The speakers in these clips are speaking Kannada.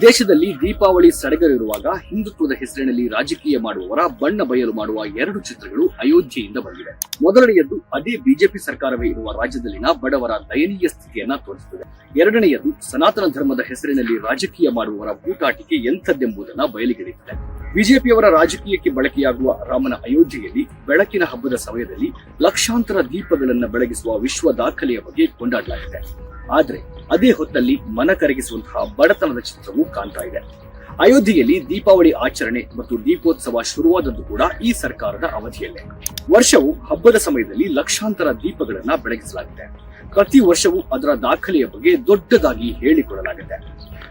ದೇಶದಲ್ಲಿ ದೀಪಾವಳಿ ಸಡಗರಿರುವಾಗ ಹಿಂದುತ್ವದ ಹೆಸರಿನಲ್ಲಿ ರಾಜಕೀಯ ಮಾಡುವವರ ಬಣ್ಣ ಬಯಲು ಮಾಡುವ ಎರಡು ಚಿತ್ರಗಳು ಅಯೋಧ್ಯೆಯಿಂದ ಬಂದಿವೆ. ಮೊದಲನೆಯದ್ದು ಅದೇ ಬಿಜೆಪಿ ಸರ್ಕಾರವೇ ಇರುವ ರಾಜ್ಯದಲ್ಲಿನ ಬಡವರ ದಯನೀಯ ಸ್ಥಿತಿಯನ್ನ ತೋರಿಸುತ್ತದೆ. ಎರಡನೆಯದು ಸನಾತನ ಧರ್ಮದ ಹೆಸರಿನಲ್ಲಿ ರಾಜಕೀಯ ಮಾಡುವವರ ಬೂಟಾಟಿಕೆ ಎಂಥದ್ದೆಂಬುದನ್ನ ಬಯಲಿಗೆಳೆಯುತ್ತದೆ. ಬಿಜೆಪಿಯವರ ರಾಜಕೀಯಕ್ಕೆ ಬಳಕೆಯಾಗುವ ರಾಮನ ಅಯೋಧ್ಯೆಯಲ್ಲಿ ಬೆಳಕಿನ ಹಬ್ಬದ ಸಮಯದಲ್ಲಿ ಲಕ್ಷಾಂತರ ದೀಪಗಳನ್ನು ಬೆಳಗಿಸುವ ವಿಶ್ವ ದಾಖಲೆಯ ಬಗ್ಗೆ ಕೊಂಡಾಡಲಾಗಿದೆ. ಆದ್ರೆ ಅದೇ ಹೊತ್ತಲ್ಲಿ ಮನ ಕರಗಿಸುವಂತಹ ಬಡತನದ ಚಿತ್ರವೂ ಕಾಣ್ತಾ ಇದೆ. ಅಯೋಧ್ಯೆಯಲ್ಲಿ ದೀಪಾವಳಿ ಆಚರಣೆ ಮತ್ತು ದೀಪೋತ್ಸವ ಶುರುವಾದದ್ದು ಕೂಡ ಈ ಸರ್ಕಾರದ ಅವಧಿಯಲ್ಲೇ. ವರ್ಷವು ಹಬ್ಬದ ಸಮಯದಲ್ಲಿ ಲಕ್ಷಾಂತರ ದೀಪಗಳನ್ನ ಬೆಳಗಿಸಲಾಗಿದೆ ಪ್ರತಿ ವರ್ಷವೂ ಅದರ ದಾಖಲೆಯ ಬಗ್ಗೆ ದೊಡ್ಡದಾಗಿ ಹೇಳಿಕೊಳ್ಳಲಾಗಿದೆ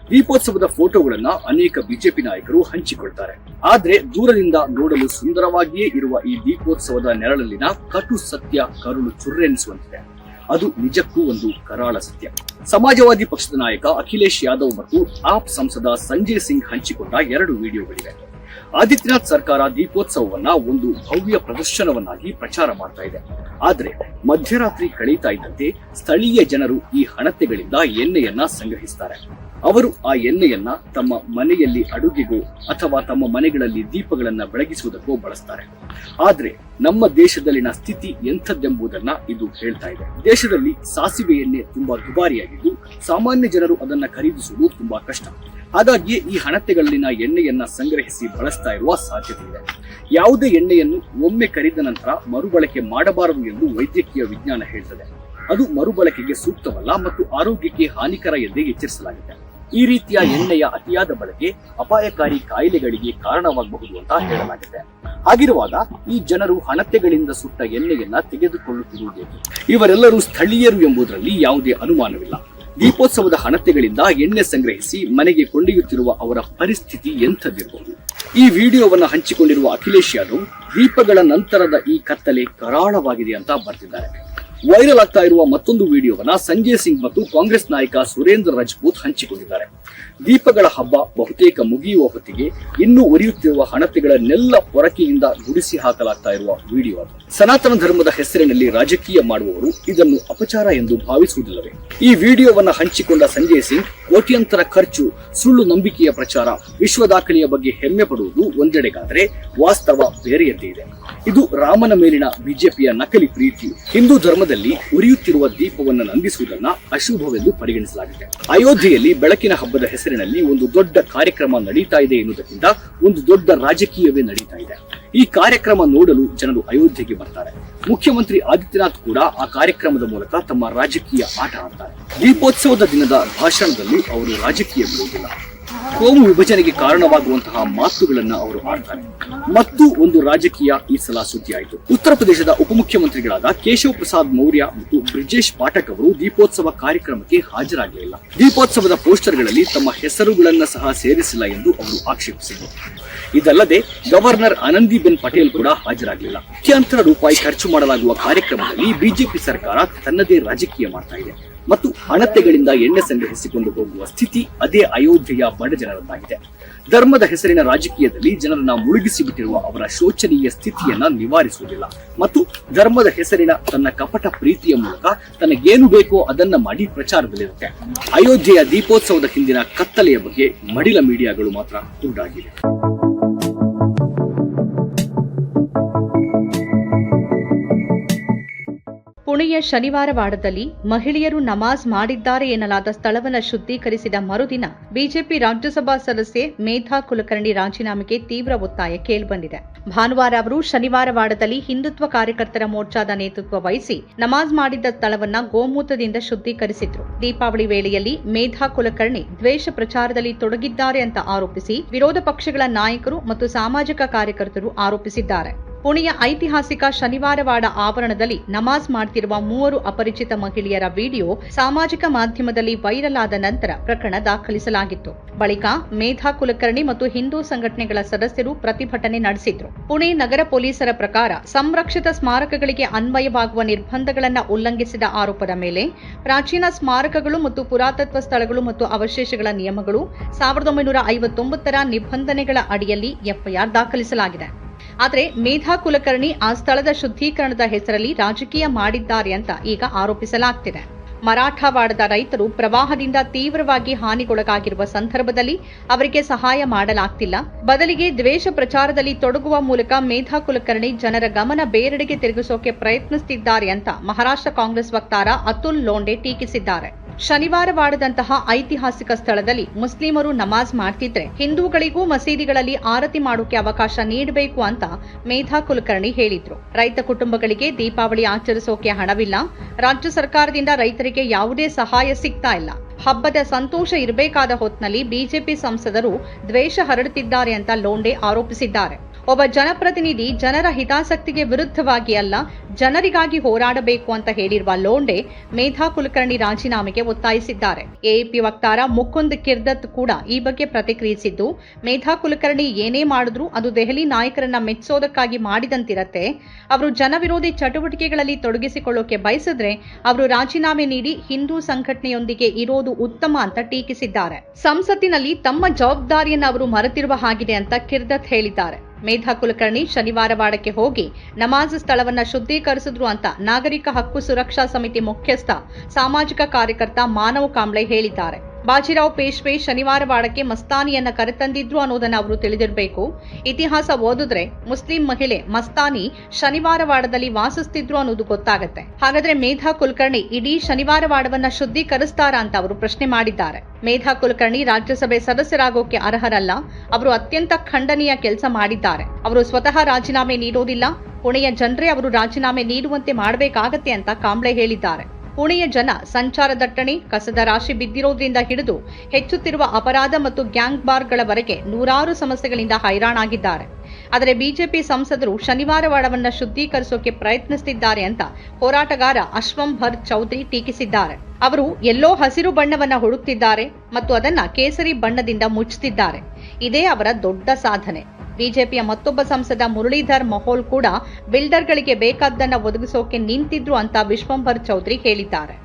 ದೀಪೋತ್ಸವದ ಫೋಟೋಗಳನ್ನ ಅನೇಕ ಬಿಜೆಪಿ ನಾಯಕರು ಹಂಚಿಕೊಳ್ತಾರೆ. ಆದ್ರೆ ದೂರದಿಂದ ನೋಡಲು ಸುಂದರವಾಗಿಯೇ ಇರುವ ಈ ದೀಪೋತ್ಸವದ ನೆರಳಲ್ಲಿನ ಕಟು ಸತ್ಯ, ಕರುಳು ಚುರ್ರೆನಿಸುವಂತಿದೆ. ಅದು ನಿಜಕ್ಕೂ ಒಂದು ಕರಾಳ ಸತ್ಯ. ಸಮಾಜವಾದಿ ಪಕ್ಷದ ನಾಯಕ ಅಖಿಲೇಶ್ ಯಾದವ್ ಮತ್ತು ಆಪ್ ಸಂಸದ ಸಂಜಯ್ ಸಿಂಗ್ ಹಂಚಿಕೊಂಡ ಎರಡು ವಿಡಿಯೋಗಳಿವೆ. ಆದಿತ್ಯನಾಥ್ ಸರ್ಕಾರ ದೀಪೋತ್ಸವವನ್ನ ಒಂದು ಭವ್ಯ ಪ್ರದರ್ಶನವನ್ನಾಗಿ ಪ್ರಚಾರ ಮಾಡ್ತಾ ಇದೆ. ಆದ್ರೆ ಮಧ್ಯರಾತ್ರಿ ಕಳೀತಾ ಇದ್ದಂತೆ ಸ್ಥಳೀಯ ಜನರು ಈ ಹಣತೆಗಳಿಂದ ಎಣ್ಣೆಯನ್ನ ಸಂಗ್ರಹಿಸ್ತಾರೆ. ಅವರು ಆ ಎಣ್ಣೆಯನ್ನ ತಮ್ಮ ಮನೆಯಲ್ಲಿ ಅಡುಗೆಗೋ ಅಥವಾ ತಮ್ಮ ಮನೆಗಳಲ್ಲಿ ದೀಪಗಳನ್ನ ಬೆಳಗಿಸುವುದಕ್ಕೂ ಬಳಸ್ತಾರೆ. ಆದ್ರೆ ನಮ್ಮ ದೇಶದಲ್ಲಿನ ಸ್ಥಿತಿ ಎಂಥದ್ದೆಂಬುದನ್ನ ಇದು ಹೇಳ್ತಾ ಇದೆ. ದೇಶದಲ್ಲಿ ಸಾಸಿವೆ ಎಣ್ಣೆ ತುಂಬಾ ದುಬಾರಿಯಾಗಿದ್ದು ಸಾಮಾನ್ಯ ಜನರು ಅದನ್ನ ಖರೀದಿಸುವುದು ತುಂಬಾ ಕಷ್ಟ. ಹಾಗಾಗಿಯೇ ಈ ಹಣತೆಗಳಲ್ಲಿನ ಎಣ್ಣೆಯನ್ನ ಸಂಗ್ರಹಿಸಿ ಬಳಸ್ತಾ ಇರುವ ಸಾಧ್ಯತೆ ಇದೆ. ಯಾವುದೇ ಎಣ್ಣೆಯನ್ನು ಒಮ್ಮೆ ಕರಿದ ನಂತರ ಮರುಬಳಕೆ ಮಾಡಬಾರದು ಎಂದು ವೈದ್ಯಕೀಯ ವಿಜ್ಞಾನ ಹೇಳ್ತದೆ. ಅದು ಮರುಬಳಕೆಗೆ ಸೂಕ್ತವಲ್ಲ ಮತ್ತು ಆರೋಗ್ಯಕ್ಕೆ ಹಾನಿಕರ ಎಂದೇ ಎಚ್ಚರಿಸಲಾಗಿದೆ. ಈ ರೀತಿಯ ಎಣ್ಣೆಯ ಅತಿಯಾದ ಬಳಕೆ ಅಪಾಯಕಾರಿ ಕಾಯಿಲೆಗಳಿಗೆ ಕಾರಣವಾಗಬಹುದು ಅಂತ ಹೇಳಲಾಗಿದೆ. ಹಾಗಿರುವಾಗ ಈ ಜನರು ಹಣತೆಗಳಿಂದ ಸುಟ್ಟ ಎಣ್ಣೆಯನ್ನ ತೆಗೆದುಕೊಳ್ಳುತ್ತಿರುವುದು ಇವರೆಲ್ಲರೂ ಸ್ಥಳೀಯರು ಎಂಬುದರಲ್ಲಿ ಯಾವುದೇ ಅನುಮಾನವಿಲ್ಲ. ದೀಪೋತ್ಸವದ ಹಣತೆಗಳಿಂದ ಎಣ್ಣೆ ಸಂಗ್ರಹಿಸಿ ಮನೆಗೆ ಕೊಂಡೊಯ್ಯುತ್ತಿರುವ ಅವರ ಪರಿಸ್ಥಿತಿ ಎಂಥದ್ದಿರಬಹುದು ಈ ವಿಡಿಯೋವನ್ನು ಹಂಚಿಕೊಂಡಿರುವ ಅಖಿಲೇಶ್ ಯಾದವ್ ದೀಪಗಳ ನಂತರದ ಈ ಕತ್ತಲೆ ಕರಾಳವಾಗಿದೆ ಅಂತ ಬರ್ತಿದ್ದಾರೆ. ವೈರಲ್ ಆಗ್ತಾ ಇರುವ ಮತ್ತೊಂದು ವಿಡಿಯೋವನ್ನ ಸಂಜಯ್ ಸಿಂಗ್ ಮತ್ತು ಕಾಂಗ್ರೆಸ್ ನಾಯಕ ಸುರೇಂದ್ರ ರಜಪೂತ್ ಹಂಚಿಕೊಂಡಿದ್ದಾರೆ. ದೀಪಗಳ ಹಬ್ಬ ಬಹುತೇಕ ಮುಗಿಯುವ ಹೊತ್ತಿಗೆ ಇನ್ನೂ ಉರಿಯುತ್ತಿರುವ ಹಣತೆಗಳನ್ನೆಲ್ಲ ಪೊರಕೆಯಿಂದ ಗುಡಿಸಿ ಹಾಕಲಾಗ್ತಾ ಇರುವ ವಿಡಿಯೋ ಅದು. ಸನಾತನ ಧರ್ಮದ ಹೆಸರಿನಲ್ಲಿ ರಾಜಕೀಯ ಮಾಡುವವರು ಇದನ್ನು ಅಪಚಾರ ಎಂದು ಭಾವಿಸುವುದಿಲ್ಲವೇ? ಈ ವಿಡಿಯೋವನ್ನ ಹಂಚಿಕೊಂಡ ಸಂಜಯ್ ಸಿಂಗ್, ಕೋಟ್ಯಂತರ ಖರ್ಚು, ಸುಳ್ಳು ನಂಬಿಕೆಯ ಪ್ರಚಾರ, ವಿಶ್ವ ದಾಖಲೆಯ ಬಗ್ಗೆ ಹೆಮ್ಮೆ ಪಡುವುದು ಒಂದೆಡೆಗಾದರೆ ವಾಸ್ತವ ಬೇರೆಯದ್ದೇ ಇದೆ. ಇದು ರಾಮನ ಮೇಲಿನ ಬಿಜೆಪಿಯ ನಕಲಿ ಪ್ರೀತಿ, ಹಿಂದೂ ಧರ್ಮದಲ್ಲಿ ಉರಿಯುತ್ತಿರುವ ದೀಪವನ್ನು ನಂದಿಸುವುದನ್ನ ಅಶುಭವೆಂದು ಪರಿಗಣಿಸಲಾಗಿದೆ ಅಯೋಧ್ಯೆಯಲ್ಲಿ ಬೆಳಕಿನ ಹಬ್ಬದ ಹೆಸರಿನಲ್ಲಿ ಒಂದು ದೊಡ್ಡ ಕಾರ್ಯಕ್ರಮ ನಡೀತಾ ಇದೆ ಎನ್ನುವುದಕ್ಕಿಂತ ಒಂದು ದೊಡ್ಡ ರಾಜಕೀಯವೇ ನಡೀತಾ ಇದೆ. ಈ ಕಾರ್ಯಕ್ರಮ ನೋಡಲು ಜನರು ಅಯೋಧ್ಯೆಗೆ ಬರ್ತಾರೆ. ಮುಖ್ಯಮಂತ್ರಿ ಆದಿತ್ಯನಾಥ್ ಕೂಡ ಆ ಕಾರ್ಯಕ್ರಮದ ಮೂಲಕ ತಮ್ಮ ರಾಜಕೀಯ ಆಟ ಆಡ್ತಾರೆ. ದೀಪೋತ್ಸವದ ದಿನದ ಭಾಷಣದಲ್ಲಿ ಅವರು ರಾಜಕೀಯ ಬಿಡುವುದಿಲ್ಲ. ಕೋಮು ವಿಭಜನೆಗೆ ಕಾರಣವಾಗುವಂತಹ ಮಾತುಗಳನ್ನ ಅವರು ಆಡ್ತಾರೆ. ಮತ್ತು ಒಂದು ರಾಜಕೀಯ ಈ ಸಲ ಸುದ್ದಿಯಾಯಿತು ಉತ್ತರ ಪ್ರದೇಶದ ಉಪಮುಖ್ಯಮಂತ್ರಿಗಳಾದ ಕೇಶವ್ ಪ್ರಸಾದ್ ಮೌರ್ಯ ಮತ್ತು ಬ್ರಿಜೇಶ್ ಪಾಠಕ್ ಅವರು ದೀಪೋತ್ಸವ ಕಾರ್ಯಕ್ರಮಕ್ಕೆ ಹಾಜರಾಗಲಿಲ್ಲ. ದೀಪೋತ್ಸವದ ಪೋಸ್ಟರ್ಗಳಲ್ಲಿ ತಮ್ಮ ಹೆಸರುಗಳನ್ನ ಸಹ ಸೇರಿಸಿಲ್ಲ ಎಂದು ಅವರು ಆಕ್ಷೇಪಿಸಿದರು. ಇದಲ್ಲದೆ ಗವರ್ನರ್ ಆನಂದಿಬೆನ್ ಪಟೇಲ್ ಕೂಡ ಹಾಜರಾಗಲಿಲ್ಲ. ಲಕ್ಷಾಂತರ ರೂಪಾಯಿ ಖರ್ಚು ಮಾಡಲಾಗುವ ಕಾರ್ಯಕ್ರಮದಲ್ಲಿ ಬಿಜೆಪಿ ಸರ್ಕಾರ ತನ್ನದೇ ರಾಜಕೀಯ ಮಾಡ್ತಾ ಇದೆ ಮತ್ತು ಹಣತೆಗಳಿಂದ ಎಣ್ಣೆ ಸಂಗ್ರಹಿಸಿಕೊಂಡು ಹೋಗುವ ಸ್ಥಿತಿ ಅದೇ ಅಯೋಧ್ಯೆಯ ಬಡ ಜನರದ್ದಾಗಿದೆ. ಧರ್ಮದ ಹೆಸರಿನ ರಾಜಕೀಯದಲ್ಲಿ ಜನರನ್ನ ಮುಳುಗಿಸಿ ಬಿಟ್ಟಿರುವ ಅವರ ಶೋಚನೀಯ ಸ್ಥಿತಿಯನ್ನ ನಿವಾರಿಸುವುದಿಲ್ಲ ಮತ್ತು ಧರ್ಮದ ಹೆಸರಿನ ತನ್ನ ಕಪಟ ಪ್ರೀತಿಯ ಮೂಲಕ ತನಗೇನು ಬೇಕೋ ಅದನ್ನ ಮಾಡಿ ಪ್ರಚಾರದಲ್ಲಿರುತ್ತೆ. ಅಯೋಧ್ಯೆಯ ದೀಪೋತ್ಸವದ ಹಿಂದಿನ ಕತ್ತಲೆಯ ಬಗ್ಗೆ ಮಡಿಲ ಮೀಡಿಯಾಗಳು ಮಾತ್ರ ತುಂಡಾಗಿವೆ ಪುಣೆಯ ಶನಿವಾರವಾಡದಲ್ಲಿ ಮಹಿಳೆಯರು ನಮಾಜ್ ಮಾಡಿದ್ದಾರೆ ಎನ್ನಲಾದ ಸ್ಥಳವನ್ನು ಶುದ್ಧೀಕರಿಸಿದ ಮರುದಿನ ಬಿಜೆಪಿ ರಾಜ್ಯಸಭಾ ಸದಸ್ಯೆ ಮೇಧಾ ಕುಲಕರ್ಣಿ ರಾಜೀನಾಮೆಗೆ ತೀವ್ರ ಒತ್ತಾಯ ಕೇಳಿಬಂದಿದೆ. ಭಾನುವಾರ ಅವರು ಶನಿವಾರವಾಡದಲ್ಲಿ ಹಿಂದುತ್ವ ಕಾರ್ಯಕರ್ತರ ಮೋರ್ಚಾದ ನೇತೃತ್ವ ವಹಿಸಿ ನಮಾಜ್ ಮಾಡಿದ್ದ ಸ್ಥಳವನ್ನ ಗೋಮೂತ್ರದಿಂದ ಶುದ್ಧೀಕರಿಸಿದ್ರು. ದೀಪಾವಳಿ ವೇಳೆಯಲ್ಲಿ ಮೇಧಾ ಕುಲಕರ್ಣಿ ದ್ವೇಷ ಪ್ರಚಾರದಲ್ಲಿ ತೊಡಗಿದ್ದಾರೆ ಅಂತ ಆರೋಪಿಸಿ ವಿರೋಧ ಪಕ್ಷಗಳ ನಾಯಕರು ಮತ್ತು ಸಾಮಾಜಿಕ ಕಾರ್ಯಕರ್ತರು ಆರೋಪಿಸಿದ್ದಾರೆ. ಪುಣೆಯ ಐತಿಹಾಸಿಕ ಶನಿವಾರವಾಡ ಆವರಣದಲ್ಲಿ ನಮಾಜ್ ಮಾಡ್ತಿರುವ ಮೂವರು ಅಪರಿಚಿತ ಮಹಿಳೆಯರ ವಿಡಿಯೋ ಸಾಮಾಜಿಕ ಮಾಧ್ಯಮದಲ್ಲಿ ವೈರಲ್ ಆದ ನಂತರ ಪ್ರಕರಣ ದಾಖಲಿಸಲಾಗಿತ್ತು. ಬಳಿಕ ಮೇಧಾ ಕುಲಕರ್ಣಿ ಮತ್ತು ಹಿಂದೂ ಸಂಘಟನೆಗಳ ಸದಸ್ಯರು ಪ್ರತಿಭಟನೆ ನಡೆಸಿದ್ರು. ಪುಣೆ ನಗರ ಪೊಲೀಸರ ಪ್ರಕಾರ ಸಂರಕ್ಷಿತ ಸ್ಮಾರಕಗಳಿಗೆ ಅನ್ವಯವಾಗುವ ನಿರ್ಬಂಧಗಳನ್ನು ಉಲ್ಲಂಘಿಸಿದ ಆರೋಪದ ಮೇಲೆ ಪ್ರಾಚೀನ ಸ್ಮಾರಕಗಳು ಮತ್ತು ಪುರಾತತ್ವ ಸ್ಥಳಗಳು ಮತ್ತು ಅವಶೇಷಗಳ ನಿಯಮಗಳು ಸಾವಿರದ ಒಂಬೈನೂರ ಐವತ್ತೊಂಬತ್ತರ ನಿಬಂಧನೆಗಳ ಅಡಿಯಲ್ಲಿ ಎಫ್ಐಆರ್ ದಾಖಲಿಸಲಾಗಿದೆ. ಆದರೆ ಮೇಧಾ ಕುಲಕರ್ಣಿ ಆ ಸ್ಥಳದ ಶುದ್ಧೀಕರಣದ ಹೆಸರಲ್ಲಿ ರಾಜಕೀಯ ಮಾಡಿದ್ದಾರೆ ಅಂತ ಈಗ ಆರೋಪಿಸಲಾಗ್ತಿದೆ. ಮರಾಠವಾಡದ ರೈತರು ಪ್ರವಾಹದಿಂದ ತೀವ್ರವಾಗಿ ಹಾನಿಗೊಳಗಾಗಿರುವ ಸಂದರ್ಭದಲ್ಲಿ ಅವರಿಗೆ ಸಹಾಯ ಮಾಡಲಾಗ್ತಿಲ್ಲ. ಬದಲಿಗೆ ದ್ವೇಷ ಪ್ರಚಾರದಲ್ಲಿ ತೊಡಗುವ ಮೂಲಕ ಮೇಧಾ ಕುಲಕರ್ಣಿ ಜನರ ಗಮನ ಬೇರೆಡೆಗೆ ತಿರುಗಿಸೋಕೆ ಪ್ರಯತ್ನಿಸುತ್ತಿದ್ದಾರೆ ಅಂತ ಮಹಾರಾಷ್ಟ್ರ ಕಾಂಗ್ರೆಸ್ ವಕ್ತಾರ ಅತುಲ್ ಲೋಂಡೆ ಟೀಕಿಸಿದ್ದಾರೆ. ಶನಿವಾರವಾಡದಂತಹ ಐತಿಹಾಸಿಕ ಸ್ಥಳದಲ್ಲಿ ಮುಸ್ಲಿಮರು ನಮಾಜ್ ಮಾಡ್ತಿದ್ರೆ ಹಿಂದೂಗಳಿಗೂ ಮಸೀದಿಗಳಲ್ಲಿ ಆರತಿ ಮಾಡೋಕೆ ಅವಕಾಶ ನೀಡಬೇಕು ಅಂತ ಮೇಧಾ ಕುಲಕರ್ಣಿ ಹೇಳಿದ್ರು. ರೈತ ಕುಟುಂಬಗಳಿಗೆ ದೀಪಾವಳಿ ಆಚರಿಸೋಕೆ ಹಣವಿಲ್ಲ. ರಾಜ್ಯ ಸರ್ಕಾರದಿಂದ ರೈತರಿಗೆ ಯಾವುದೇ ಸಹಾಯ ಸಿಗ್ತಾ ಇಲ್ಲ. ಹಬ್ಬದ ಸಂತೋಷ ಇರಬೇಕಾದ ಹೊತ್ನಲ್ಲಿ ಬಿಜೆಪಿ ಸಂಸದರು ದ್ವೇಷ ಹರಡುತ್ತಿದ್ದಾರೆ ಅಂತ ಲೋಂಡೆ ಆರೋಪಿಸಿದ್ದಾರೆ. ಒಬ್ಬ ಜನಪ್ರತಿನಿಧಿ ಜನರ ಹಿತಾಸಕ್ತಿಗೆ ವಿರುದ್ಧವಾಗಿ ಅಲ್ಲ, ಜನರಿಗಾಗಿ ಹೋರಾಡಬೇಕು ಅಂತ ಹೇಳಿರುವ ಲೋಂಡೆ, ಮೇಧಾ ಕುಲಕರ್ಣಿ ರಾಜೀನಾಮೆಗೆ ಒತ್ತಾಯಿಸಿದ್ದಾರೆ. ಎಎಪಿ ವಕ್ತಾರ ಮುಕುಂದ್ ಕಿರ್ದತ್ ಕೂಡ ಈ ಬಗ್ಗೆ ಪ್ರತಿಕ್ರಿಯಿಸಿದ್ದು, ಮೇಧಾ ಕುಲಕರ್ಣಿ ಏನೇ ಮಾಡಿದ್ರೂ ಅದು ದೆಹಲಿ ನಾಯಕರನ್ನ ಮೆಚ್ಚೋದಕ್ಕಾಗಿ ಮಾಡಿದಂತಿರತ್ತೆ. ಅವರು ಜನವಿರೋಧಿ ಚಟುವಟಿಕೆಗಳಲ್ಲಿ ತೊಡಗಿಸಿಕೊಳ್ಳೋಕೆ ಬಯಸಿದ್ರೆ, ಅವರು ರಾಜೀನಾಮೆ ನೀಡಿ ಹಿಂದೂ ಸಂಘಟನೆಯೊಂದಿಗೆ ಇರೋದು ಉತ್ತಮ ಅಂತ ಟೀಕಿಸಿದ್ದಾರೆ. ಸಂಸತ್ತಿನಲ್ಲಿ ತಮ್ಮ ಜವಾಬ್ದಾರಿಯನ್ನು ಅವರು ಮರೆತಿರುವ ಹಾಗಿದೆ ಅಂತ ಕಿರ್ದತ್ ಹೇಳಿದ್ದಾರೆ. ಮೇಧಾ ಕುಲಕರ್ಣಿ ಶನಿವಾರವಾಡಕ್ಕೆ ಹೋಗಿ ನಮಾಜ್ ಸ್ಥಳವನ್ನ ಶುದ್ಧೀಕರಿಸಿದ್ರು ಅಂತ ನಾಗರಿಕ ಹಕ್ಕು ಸುರಕ್ಷಾ ಸಮಿತಿ ಮುಖ್ಯಸ್ಥ, ಸಾಮಾಜಿಕ ಕಾರ್ಯಕರ್ತ ಮಾನವ ಕಾಂಬ್ಳೆ ಹೇಳಿದ್ದಾರೆ. ಬಾಜಿರಾವ್ ಪೇಶ್ವೆ ಶನಿವಾರವಾಡಕ್ಕೆ ಮಸ್ತಾನಿಯನ್ನ ಕರೆತಂದಿದ್ರು ಅನ್ನೋದನ್ನ ಅವರು ತಿಳಿದಿರಬೇಕು. ಇತಿಹಾಸ ಓದಿದ್ರೆ ಮುಸ್ಲಿಂ ಮಹಿಳೆ ಮಸ್ತಾನಿ ಶನಿವಾರವಾಡದಲ್ಲಿ ವಾಸಿಸ್ತಿದ್ರು ಅನ್ನೋದು ಗೊತ್ತಾಗುತ್ತೆ. ಹಾಗಾದ್ರೆ ಮೇಧಾ ಕುಲಕರ್ಣಿ ಇಡೀ ಶನಿವಾರವಾಡವನ್ನ ಶುದ್ಧೀಕರಿಸ್ತಾರಾ ಅಂತ ಅವರು ಪ್ರಶ್ನೆ ಮಾಡಿದ್ದಾರೆ. ಮೇಧಾ ಕುಲಕರ್ಣಿ ರಾಜ್ಯಸಭೆ ಸದಸ್ಯರಾಗೋಕೆ ಅರ್ಹರಲ್ಲ, ಅವರು ಅತ್ಯಂತ ಖಂಡನೀಯ ಕೆಲಸ ಮಾಡಿದ್ದಾರೆ. ಅವರು ಸ್ವತಃ ರಾಜೀನಾಮೆ ನೀಡೋದಿಲ್ಲ ಪುಣೆಯ ಜನರೇ ಅವರು ರಾಜೀನಾಮೆ ನೀಡುವಂತೆ ಮಾಡಬೇಕಾಗತ್ತೆ ಅಂತ ಕಾಂಬ್ಳೆ ಹೇಳಿದ್ದಾರೆ. ಪುಣೆಯ ಜನ ಸಂಚಾರ ದಟ್ಟಣೆ, ಕಸದ ರಾಶಿ ಬಿದ್ದಿರೋದ್ರಿಂದ ಹಿಡಿದು ಹೆಚ್ಚುತ್ತಿರುವ ಅಪರಾಧ ಮತ್ತು ಗ್ಯಾಂಗ್ ಬಾರ್ಗಳವರೆಗೆ ನೂರಾರು ಸಮಸ್ಯೆಗಳಿಂದ ಹೈರಾಣಾಗಿದ್ದಾರೆ. ಆದರೆ ಬಿಜೆಪಿ ಸಂಸದರು ಶನಿವಾರವಾಡವನ್ನು ಶುದ್ಧೀಕರಿಸೋಕೆ ಪ್ರಯತ್ನಿಸುತ್ತಿದ್ದಾರೆ ಅಂತ ಹೋರಾಟಗಾರ ಅಶ್ವಂ ಭರ್ ಚೌಧರಿ ಟೀಕಿಸಿದ್ದಾರೆ. ಅವರು ಎಲ್ಲೋ ಹಸಿರು ಬಣ್ಣವನ್ನ ಹುಡುಕ್ತಿದ್ದಾರೆ ಮತ್ತು ಅದನ್ನ ಕೇಸರಿ ಬಣ್ಣದಿಂದ ಮುಚ್ಚುತ್ತಿದ್ದಾರೆ ಇದೇ ಅವರ ದೊಡ್ಡ ಸಾಧನೆ. ಬಿಜೆಪಿಯ ಮತ್ತೊಬ್ಬ ಸಂಸದ ಮುರಳೀಧರ್ ಮಹೋಲ್ ಕೂಡ ಬಿಲ್ಡರ್ಗಳಿಗೆ ಬೇಕಾದ್ದನ್ನ ಒದಗಿಸೋಕೆ ನಿಂತಿದ್ರು ಅಂತ ವಿಶ್ವಂಭರ್ ಚೌಧರಿ ಹೇಳಿದ್ದಾರೆ.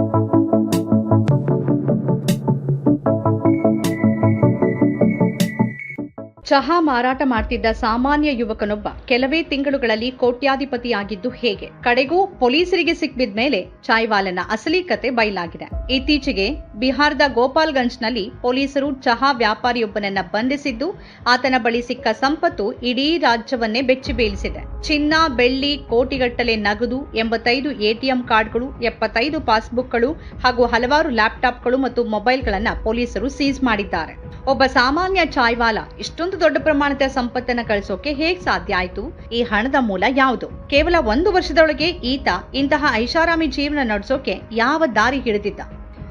ಚಹಾ ಮಾರಾಟ ಮಾಡ್ತಿದ್ದ ಸಾಮಾನ್ಯ ಯುವಕನೊಬ್ಬ ಕೆಲವೇ ತಿಂಗಳುಗಳಲ್ಲಿ ಕೋಟ್ಯಾಧಿಪತಿಯಾಗಿದ್ದು ಹೇಗೆ? ಕಡೆಗೂ ಪೊಲೀಸರಿಗೆ ಸಿಕ್ಕಿದ ಮೇಲೆ ಚಾಯ್ವಾಲನ ಅಸಲಿ ಕತೆ ಬಯಲಾಗಿದೆ. ಇತ್ತೀಚೆಗೆ ಬಿಹಾರದ ಗೋಪಾಲ್ಗಂಜ್ನಲ್ಲಿ ಪೊಲೀಸರು ಚಹಾ ವ್ಯಾಪಾರಿಯೊಬ್ಬನನ್ನ ಬಂಧಿಸಿದ್ದು, ಆತನ ಬಳಿ ಸಿಕ್ಕ ಸಂಪತ್ತು ಇಡೀ ರಾಜ್ಯವನ್ನೇ ಬೆಚ್ಚಿ ಬೀಳಿಸಿದೆ. ಚಿನ್ನ, ಬೆಳ್ಳಿ, ಕೋಟಿಗಟ್ಟಲೆ ನಗದು, ಎಂಬತ್ತೈದು ಎಟಿಎಂ ಕಾರ್ಡ್ಗಳು, ಎಪ್ಪತ್ತೈದು ಪಾಸ್ಬುಕ್ಗಳು ಹಾಗೂ ಹಲವಾರು ಲ್ಯಾಪ್ಟಾಪ್ಗಳು ಮತ್ತು ಮೊಬೈಲ್ಗಳನ್ನ ಪೊಲೀಸರು ಸೀಸ್ ಮಾಡಿದ್ದಾರೆ. ಒಬ್ಬ ಸಾಮಾನ್ಯ ಚಾಯ್ವಾಲ ಇಷ್ಟೊಂದು ದೊಡ್ಡ ಪ್ರಮಾಣದ ಸಂಪತ್ತನ್ನ ಕಳಿಸೋಕೆ ಹೇಗ್ ಸಾಧ್ಯ ಆಯ್ತು? ಈ ಹಣದ ಮೂಲ ಯಾವುದು? ಕೇವಲ ಒಂದು ವರ್ಷದೊಳಗೆ ಈತ ಇಂತಹ ಐಷಾರಾಮಿ ಜೀವನ ನಡೆಸೋಕೆ ಯಾವ ದಾರಿ ಹಿಡಿದಿದ್ದ?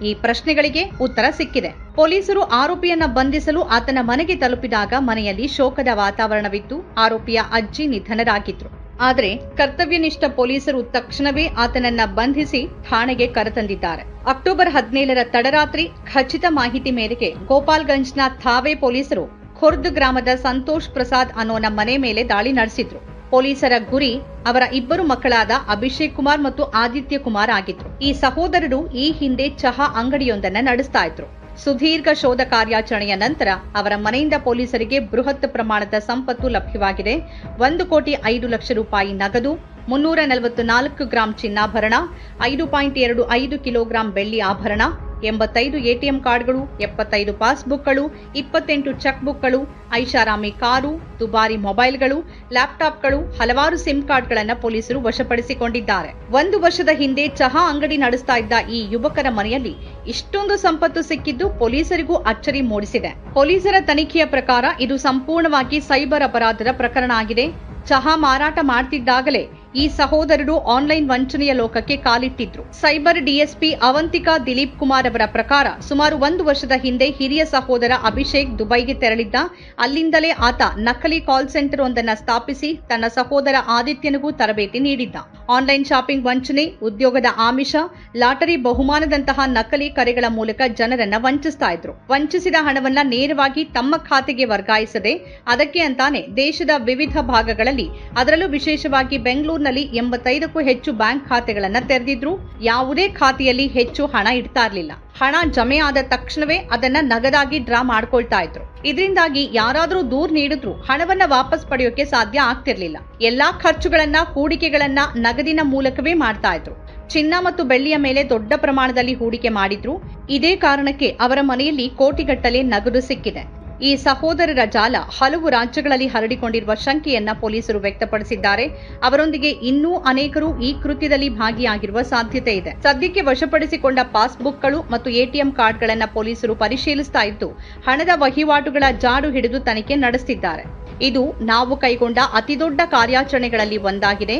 ಈ ಪ್ರಶ್ನೆಗಳಿಗೆ ಉತ್ತರ ಸಿಕ್ಕಿದೆ. ಪೊಲೀಸರು ಆರೋಪಿಯನ್ನ ಬಂಧಿಸಲು ಆತನ ಮನೆಗೆ ತಲುಪಿದಾಗ ಮನೆಯಲ್ಲಿ ಶೋಕದ ವಾತಾವರಣವಿತ್ತು. ಆರೋಪಿಯ ಅಜ್ಜಿ ನಿಧನರಾಗಿದ್ರು. ಆದರೆ ಕರ್ತವ್ಯನಿಷ್ಠ ಪೊಲೀಸರು ತಕ್ಷಣವೇ ಆತನನ್ನ ಬಂಧಿಸಿ ಠಾಣೆಗೆ ಕರೆತಂದಿದ್ದಾರೆ. ಅಕ್ಟೋಬರ್ ಹದಿನೇಳರ ತಡರಾತ್ರಿ ಖಚಿತ ಮಾಹಿತಿ ಮೇರೆಗೆ ಗೋಪಾಲ್ಗಂಜ್ನ ಥಾವೆ ಪೊಲೀಸರು ಖುರ್ದ್ ಗ್ರಾಮದ ಸಂತೋಷ್ ಪ್ರಸಾದ್ ಅನ್ನೋನ ಮನೆ ಮೇಲೆ ದಾಳಿ ನಡೆಸಿದ್ರು. ಪೊಲೀಸರ ಗುರಿ ಅವರ ಇಬ್ಬರು ಮಕ್ಕಳಾದ ಅಭಿಷೇಕ್ ಕುಮಾರ್ ಮತ್ತು ಆದಿತ್ಯ ಕುಮಾರ್ ಆಗಿದ್ರು. ಈ ಸಹೋದರರು ಈ ಹಿಂದೆ ಚಹಾ ಅಂಗಡಿಯೊಂದನ್ನ ನಡೆಸ್ತಾ ಇದ್ರು. ಸುದೀರ್ಘ ಶೋಧ ಕಾರ್ಯಾಚರಣೆಯ ನಂತರ ಅವರ ಮನೆಯಿಂದ ಪೊಲೀಸರಿಗೆ ಬೃಹತ್ ಪ್ರಮಾಣದ ಸಂಪತ್ತು ಲಭ್ಯವಾಗಿದೆ. ಒಂದು ಕೋಟಿ ಐದು ಲಕ್ಷ ರೂಪಾಯಿ ನಗದು ಮುನ್ನೂರ ನಲವತ್ತು ನಾಲ್ಕು ಗ್ರಾಂ ಚಿನ್ನಾಭರಣ, ಐದು ಪಾಯಿಂಟ್ ಎರಡು ಐದು ಕಿಲೋಗ್ರಾಂ ಬೆಳ್ಳಿ ಆಭರಣ, ಎಂಬತ್ತೈದು ಎಟಿಎಂ ಕಾರ್ಡ್ಗಳು, ಎಪ್ಪತ್ತೈದು ಪಾಸ್ಬುಕ್ಗಳು, ಇಪ್ಪತ್ತೆಂಟು ಚೆಕ್ ಬುಕ್ಗಳು ಐಷಾರಾಮಿ ಕಾರು, ದುಬಾರಿ ಮೊಬೈಲ್ಗಳು, ಲ್ಯಾಪ್ಟಾಪ್ಗಳು, ಹಲವಾರು ಸಿಮ್ ಕಾರ್ಡ್ಗಳನ್ನು ಪೊಲೀಸರು ವಶಪಡಿಸಿಕೊಂಡಿದ್ದಾರೆ. ಒಂದು ವರ್ಷದ ಹಿಂದೆ ಚಹಾ ಅಂಗಡಿ ನಡೆಸ್ತಾ ಇದ್ದ ಈ ಯುವಕರ ಮನೆಯಲ್ಲಿ ಇಷ್ಟೊಂದು ಸಂಪತ್ತು ಸಿಕ್ಕಿದ್ದು ಪೊಲೀಸರಿಗೂ ಅಚ್ಚರಿ ಮೂಡಿಸಿದೆ. ಪೊಲೀಸರ ತನಿಖೆಯ ಪ್ರಕಾರ ಇದು ಸಂಪೂರ್ಣವಾಗಿ ಸೈಬರ್ ಅಪರಾಧದ ಪ್ರಕರಣ ಆಗಿದೆ. ಚಹಾ ಮಾರಾಟ ಮಾಡ್ತಿದ್ದಾಗಲೇ ಈ ಸಹೋದರರು ಆನ್ಲೈನ್ ವಂಚನೆಯ ಲೋಕಕ್ಕೆ ಕಾಲಿಟ್ಟಿದ್ರು. ಸೈಬರ್ ಡಿಎಸ್ಪಿ ಅವಂತಿಕಾ ದಿಲೀಪ್ ಕುಮಾರ್ ಅವರ ಪ್ರಕಾರ ಸುಮಾರು ಒಂದು ವರ್ಷದ ಹಿಂದೆ ಹಿರಿಯ ಸಹೋದರ ಅಭಿಷೇಕ್ ದುಬೈಗೆ ತೆರಳಿದ್ದ. ಅಲ್ಲಿಂದಲೇ ಆತ ನಕಲಿ ಕಾಲ್ ಸೆಂಟರ್ ಒಂದನ್ನು ಸ್ಥಾಪಿಸಿ ತನ್ನ ಸಹೋದರ ಆದಿತ್ಯನಿಗೂ ತರಬೇತಿ ನೀಡಿದ್ದ. ಆನ್ಲೈನ್ ಶಾಪಿಂಗ್ ವಂಚನೆ, ಉದ್ಯೋಗದ ಆಮಿಷ, ಲಾಟರಿ ಬಹುಮಾನದಂತಹ ನಕಲಿ ಕರೆಗಳ ಮೂಲಕ ಜನರನ್ನ ವಂಚಿಸ್ತಾ ಇದ್ರು. ವಂಚಿಸಿದ ಹಣವನ್ನ ನೇರವಾಗಿ ತಮ್ಮ ಖಾತೆಗೆ ವರ್ಗಾಯಿಸದೆ, ಅದಕ್ಕೆ ಅಂತಾನೆ ದೇಶದ ವಿವಿಧ ಭಾಗಗಳಲ್ಲಿ ಅದರಲ್ಲೂ ವಿಶೇಷವಾಗಿ ಬೆಂಗಳೂರಿನಲ್ಲಿ ಎಂಬತ್ತೈದಕ್ಕೂ ಹೆಚ್ಚು ಬ್ಯಾಂಕ್ ಖಾತೆಗಳನ್ನ ತೆರೆದಿದ್ರು. ಯಾವುದೇ ಖಾತೆಯಲ್ಲಿ ಹೆಚ್ಚು ಹಣ ಇಡ್ತಾ ಇರಲಿಲ್ಲ ಹಣ ಜಮೆ ಆದ ತಕ್ಷಣವೇ ಅದನ್ನ ನಗದಾಗಿ ಡ್ರಾ ಮಾಡ್ಕೊಳ್ತಾ ಇದ್ರು. ಇದರಿಂದಾಗಿ ಯಾರಾದ್ರೂ ದೂರ್ ನೀಡಿದ್ರು ಹಣವನ್ನ ವಾಪಸ್ ಪಡೆಯೋಕೆ ಸಾಧ್ಯ ಆಗ್ತಿರ್ಲಿಲ್ಲ. ಎಲ್ಲಾ ಖರ್ಚುಗಳನ್ನ, ಹೂಡಿಕೆಗಳನ್ನ ನಗದಿನ ಮೂಲಕವೇ ಮಾಡ್ತಾ ಇದ್ರು. ಚಿನ್ನ ಮತ್ತು ಬೆಳ್ಳಿಯ ಮೇಲೆ ದೊಡ್ಡ ಪ್ರಮಾಣದಲ್ಲಿ ಹೂಡಿಕೆ ಮಾಡಿದ್ರು. ಇದೇ ಕಾರಣಕ್ಕೆ ಅವರ ಮನೆಯಲ್ಲಿ ಕೋಟಿಗಟ್ಟಲೆ ನಗದು ಸಿಕ್ಕಿದೆ. ಈ ಸಹೋದರರ ಜಾಲ ಹಲವು ರಾಜ್ಯಗಳಲ್ಲಿ ಹರಡಿಕೊಂಡಿರುವ ಶಂಕೆಯನ್ನ ಪೊಲೀಸರು ವ್ಯಕ್ತಪಡಿಸಿದ್ದಾರೆ. ಅವರೊಂದಿಗೆ ಇನ್ನೂ ಅನೇಕರು ಈ ಕೃತ್ಯದಲ್ಲಿ ಭಾಗಿಯಾಗಿರುವ ಸಾಧ್ಯತೆ ಇದೆ. ಸದ್ಯಕ್ಕೆ ವಶಪಡಿಸಿಕೊಂಡ ಪಾಸ್ಬುಕ್ಗಳು ಮತ್ತು ಎಟಿಎಂ ಕಾರ್ಡ್ಗಳನ್ನು ಪೊಲೀಸರು ಪರಿಶೀಲಿಸ್ತಾ ಇದ್ದು, ಹಣದ ವಹಿವಾಟುಗಳ ಜಾಡು ಹಿಡಿದು ತನಿಖೆ ನಡೆಸುತ್ತಿದ್ದಾರೆ ಇದು ನಾವು ಕೈಗೊಂಡ ಅತಿದೊಡ್ಡ ಕಾರ್ಯಾಚರಣೆಗಳಲ್ಲಿ ಒಂದಾಗಿದೆ.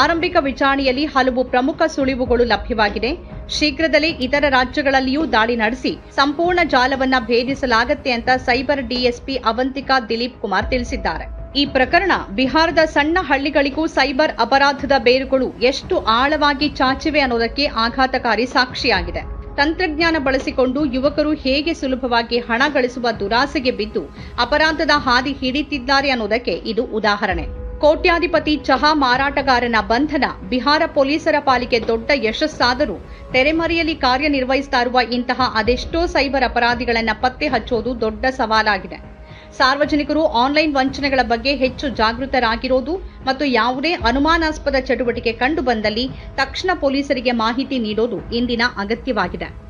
ಆರಂಭಿಕ ವಿಚಾರಣೆಯಲ್ಲಿ ಹಲವು ಪ್ರಮುಖ ಸುಳಿವುಗಳು ಲಭ್ಯವಾಗಿದೆ. ಶೀಘ್ರದಲ್ಲೇ ಇತರ ರಾಜ್ಯಗಳಲ್ಲಿಯೂ ದಾಳಿ ನಡೆಸಿ ಸಂಪೂರ್ಣ ಜಾಲವನ್ನ ಭೇದಿಸಲಾಗತ್ತೆ ಅಂತ ಸೈಬರ್ ಡಿಎಸ್ಪಿ ಅವಂತಿಕಾ ದಿಲೀಪ್ ಕುಮಾರ್ ತಿಳಿಸಿದ್ದಾರೆ. ಈ ಪ್ರಕರಣ ಬಿಹಾರದ ಸಣ್ಣ ಹಳ್ಳಿಗಳಿಗೂ ಸೈಬರ್ ಅಪರಾಧದ ಬೇರುಗಳು ಎಷ್ಟು ಆಳವಾಗಿ ಚಾಚಿವೆ ಅನ್ನೋದಕ್ಕೆ ಆಘಾತಕಾರಿ ಸಾಕ್ಷಿಯಾಗಿದೆ. ತಂತ್ರಜ್ಞಾನ ಬಳಸಿಕೊಂಡು ಯುವಕರು ಹೇಗೆ ಸುಲಭವಾಗಿ ಹಣ ಗಳಿಸುವ ದುರಾಸೆಗೆ ಬಿದ್ದು ಅಪರಾಧದ ಹಾದಿ ಹಿಡಿತಿದ್ದಾರೆ ಅನ್ನೋದಕ್ಕೆ ಇದು ಉದಾಹರಣೆ. ಕೋಟ್ಯಾಧಿಪತಿ ಚಹಾ ಮಾರಾಟಗಾರನ ಬಂಧನ ಬಿಹಾರ ಪೊಲೀಸರ ಪಾಲಿಗೆ ದೊಡ್ಡ ಯಶಸ್ಸಾದರೂ ತೆರೆಮರೆಯಲ್ಲಿ ಕಾರ್ಯನಿರ್ವಹಿಸ್ತಾ ಇರುವ ಇಂತಹ ಅದೆಷ್ಟೋ ಸೈಬರ್ ಅಪರಾಧಿಗಳನ್ನು ಪತ್ತೆ ಹಚ್ಚೋದು ದೊಡ್ಡ ಸವಾಲಾಗಿದೆ. ಸಾರ್ವಜನಿಕರು ಆನ್ಲೈನ್ ವಂಚನೆಗಳ ಬಗ್ಗೆ ಹೆಚ್ಚು ಜಾಗೃತರಾಗಿರೋದು ಮತ್ತು ಯಾವುದೇ ಅನುಮಾನಾಸ್ಪದ ಚಟುವಟಿಕೆ ಕಂಡುಬಂದಲ್ಲಿ ತಕ್ಷಣ ಪೊಲೀಸರಿಗೆ ಮಾಹಿತಿ ನೀಡೋದು ಇಂದಿನ ಅಗತ್ಯವಾಗಿದೆ.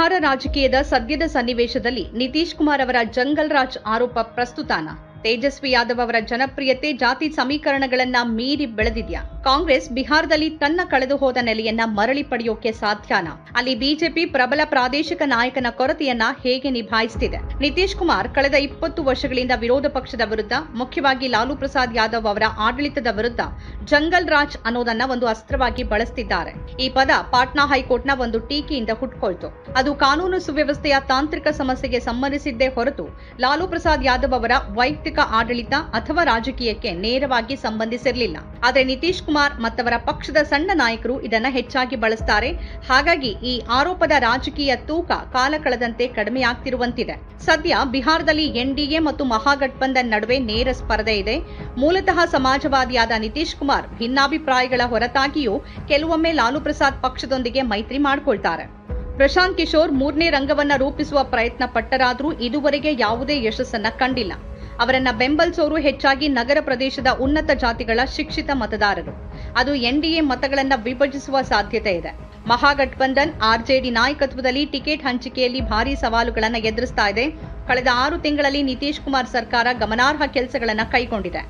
ಬಿಹಾರ ರಾಜಕೀಯದ ಸದ್ಯದ ಸನ್ನಿವೇಶದಲ್ಲಿ ನಿತೀಶ್ ಕುಮಾರ್ ಅವರ ಜಂಗಲ್ ರಾಜ್ ಆರೋಪ ಪ್ರಸ್ತುತಾನ. ತೇಜಸ್ವಿ ಯಾದವ್ ಅವರ ಜನಪ್ರಿಯತೆ ಜಾತಿ ಸಮೀಕರಣಗಳನ್ನ ಮೀರಿ ಬೆಳೆದಿದ್ಯಾ? ಕಾಂಗ್ರೆಸ್ ಬಿಹಾರದಲ್ಲಿ ತನ್ನ ಕಳೆದು ಹೋದ ನೆಲೆಯನ್ನ ಮರಳಿ ಪಡೆಯೋಕೆ ಸಾಧ್ಯನಾ? ಅಲ್ಲಿ ಬಿಜೆಪಿ ಪ್ರಬಲ ಪ್ರಾದೇಶಿಕ ನಾಯಕನ ಕೊರತೆಯನ್ನ ಹೇಗೆ ನಿಭಾಯಿಸುತ್ತಿದೆ ನಿತೀಶ್ ಕುಮಾರ್ ಕಳೆದ ಇಪ್ಪತ್ತು ವರ್ಷಗಳಿಂದ ವಿರೋಧ ಪಕ್ಷದ ವಿರುದ್ಧ, ಮುಖ್ಯವಾಗಿ ಲಾಲು ಪ್ರಸಾದ್ ಯಾದವ್ ಅವರ ಆಡಳಿತದ ವಿರುದ್ಧ ಜಂಗಲ್ ರಾಜ್ ಅನ್ನೋದನ್ನ ಒಂದು ಅಸ್ತ್ರವಾಗಿ ಬಳಸ್ತಿದ್ದಾರೆ. ಈ ಪದ ಪಾಟ್ನಾ ಹೈಕೋರ್ಟ್ನ ಒಂದು ಟೀಕೆಯಿಂದ ಹುಟ್ಕೊಳ್ತು. ಅದು ಕಾನೂನು ಸುವ್ಯವಸ್ಥೆಯ ತಾಂತ್ರಿಕ ಸಮಸ್ಯೆಗೆ ಸಂಬಂಧಿಸಿದ್ದೇ ಹೊರತು ಲಾಲು ಪ್ರಸಾದ್ ಯಾದವ್ ಅವರ ವೈಯಕ್ತಿಕ ಆಡಳಿತ ಅಥವಾ ರಾಜಕೀಯಕ್ಕೆ ನೇರವಾಗಿ ಸಂಬಂಧಿಸಿರಲಿಲ್ಲ. ಆದರೆ ನಿತೀಶ್ ಕುಮಾರ್ ಮತ್ತವರ ಪಕ್ಷದ ಸಣ್ಣ ನಾಯಕರು ಇದನ್ನ ಹೆಚ್ಚಾಗಿ ಬಳಸ್ತಾರೆ. ಹಾಗಾಗಿ ಈ ಆರೋಪದ ರಾಜಕೀಯ ತೂಕ ಕಾಲ ಕಳೆದಂತೆ ಕಡಿಮೆಯಾಗ್ತಿರುವಂತಿದೆ ಸದ್ಯ ಬಿಹಾರದಲ್ಲಿ ಎನ್ಡಿಎ ಮತ್ತು ಮಹಾಗಠಬಂಧನ್ ನಡುವೆ ನೇರ ಸ್ಪರ್ಧೆ ಇದೆ. ಮೂಲತಃ ಸಮಾಜವಾದಿಯಾದ ನಿತೀಶ್ ಕುಮಾರ್ ಭಿನ್ನಾಭಿಪ್ರಾಯಗಳ ಹೊರತಾಗಿಯೂ ಕೆಲವೊಮ್ಮೆ ಲಾಲು ಪ್ರಸಾದ್ ಪಕ್ಷದೊಂದಿಗೆ ಮೈತ್ರಿ ಮಾಡಿಕೊಳ್ತಾರೆ. ಪ್ರಶಾಂತ್ ಕಿಶೋರ್ ಮೂರನೇ ರಂಗವನ್ನ ರೂಪಿಸುವ ಪ್ರಯತ್ನ ಪಟ್ಟರಾದರೂ ಇದುವರೆಗೆ ಯಾವುದೇ ಯಶಸ್ಸನ್ನ ಕಂಡಿಲ್ಲ. ಅವರನ್ನ ಬೆಂಬಲಿಸೋರು ಹೆಚ್ಚಾಗಿ ನಗರ ಪ್ರದೇಶದ ಉನ್ನತ ಜಾತಿಗಳ ಶಿಕ್ಷಿತ ಮತದಾರರು. ಅದು ಎನ್ಡಿಎ ಮತಗಳನ್ನ ವಿಭಜಿಸುವ ಸಾಧ್ಯತೆ ಇದೆ. ಮಹಾಗಠಬಂಧನ್, ಆರ್ಜೆಡಿ ನಾಯಕತ್ವದಲ್ಲಿ ಟಿಕೆಟ್ ಹಂಚಿಕೆಯಲ್ಲಿ ಭಾರೀ ಸವಾಲುಗಳನ್ನು ಎದುರಿಸ್ತಾ ಇದೆ. ಕಳೆದ ಆರು ತಿಂಗಳಲ್ಲಿ ನಿತೀಶ್ ಕುಮಾರ್ ಸರ್ಕಾರ ಗಮನಾರ್ಹ ಕೆಲಸಗಳನ್ನು ಕೈಗೊಂಡಿದೆ.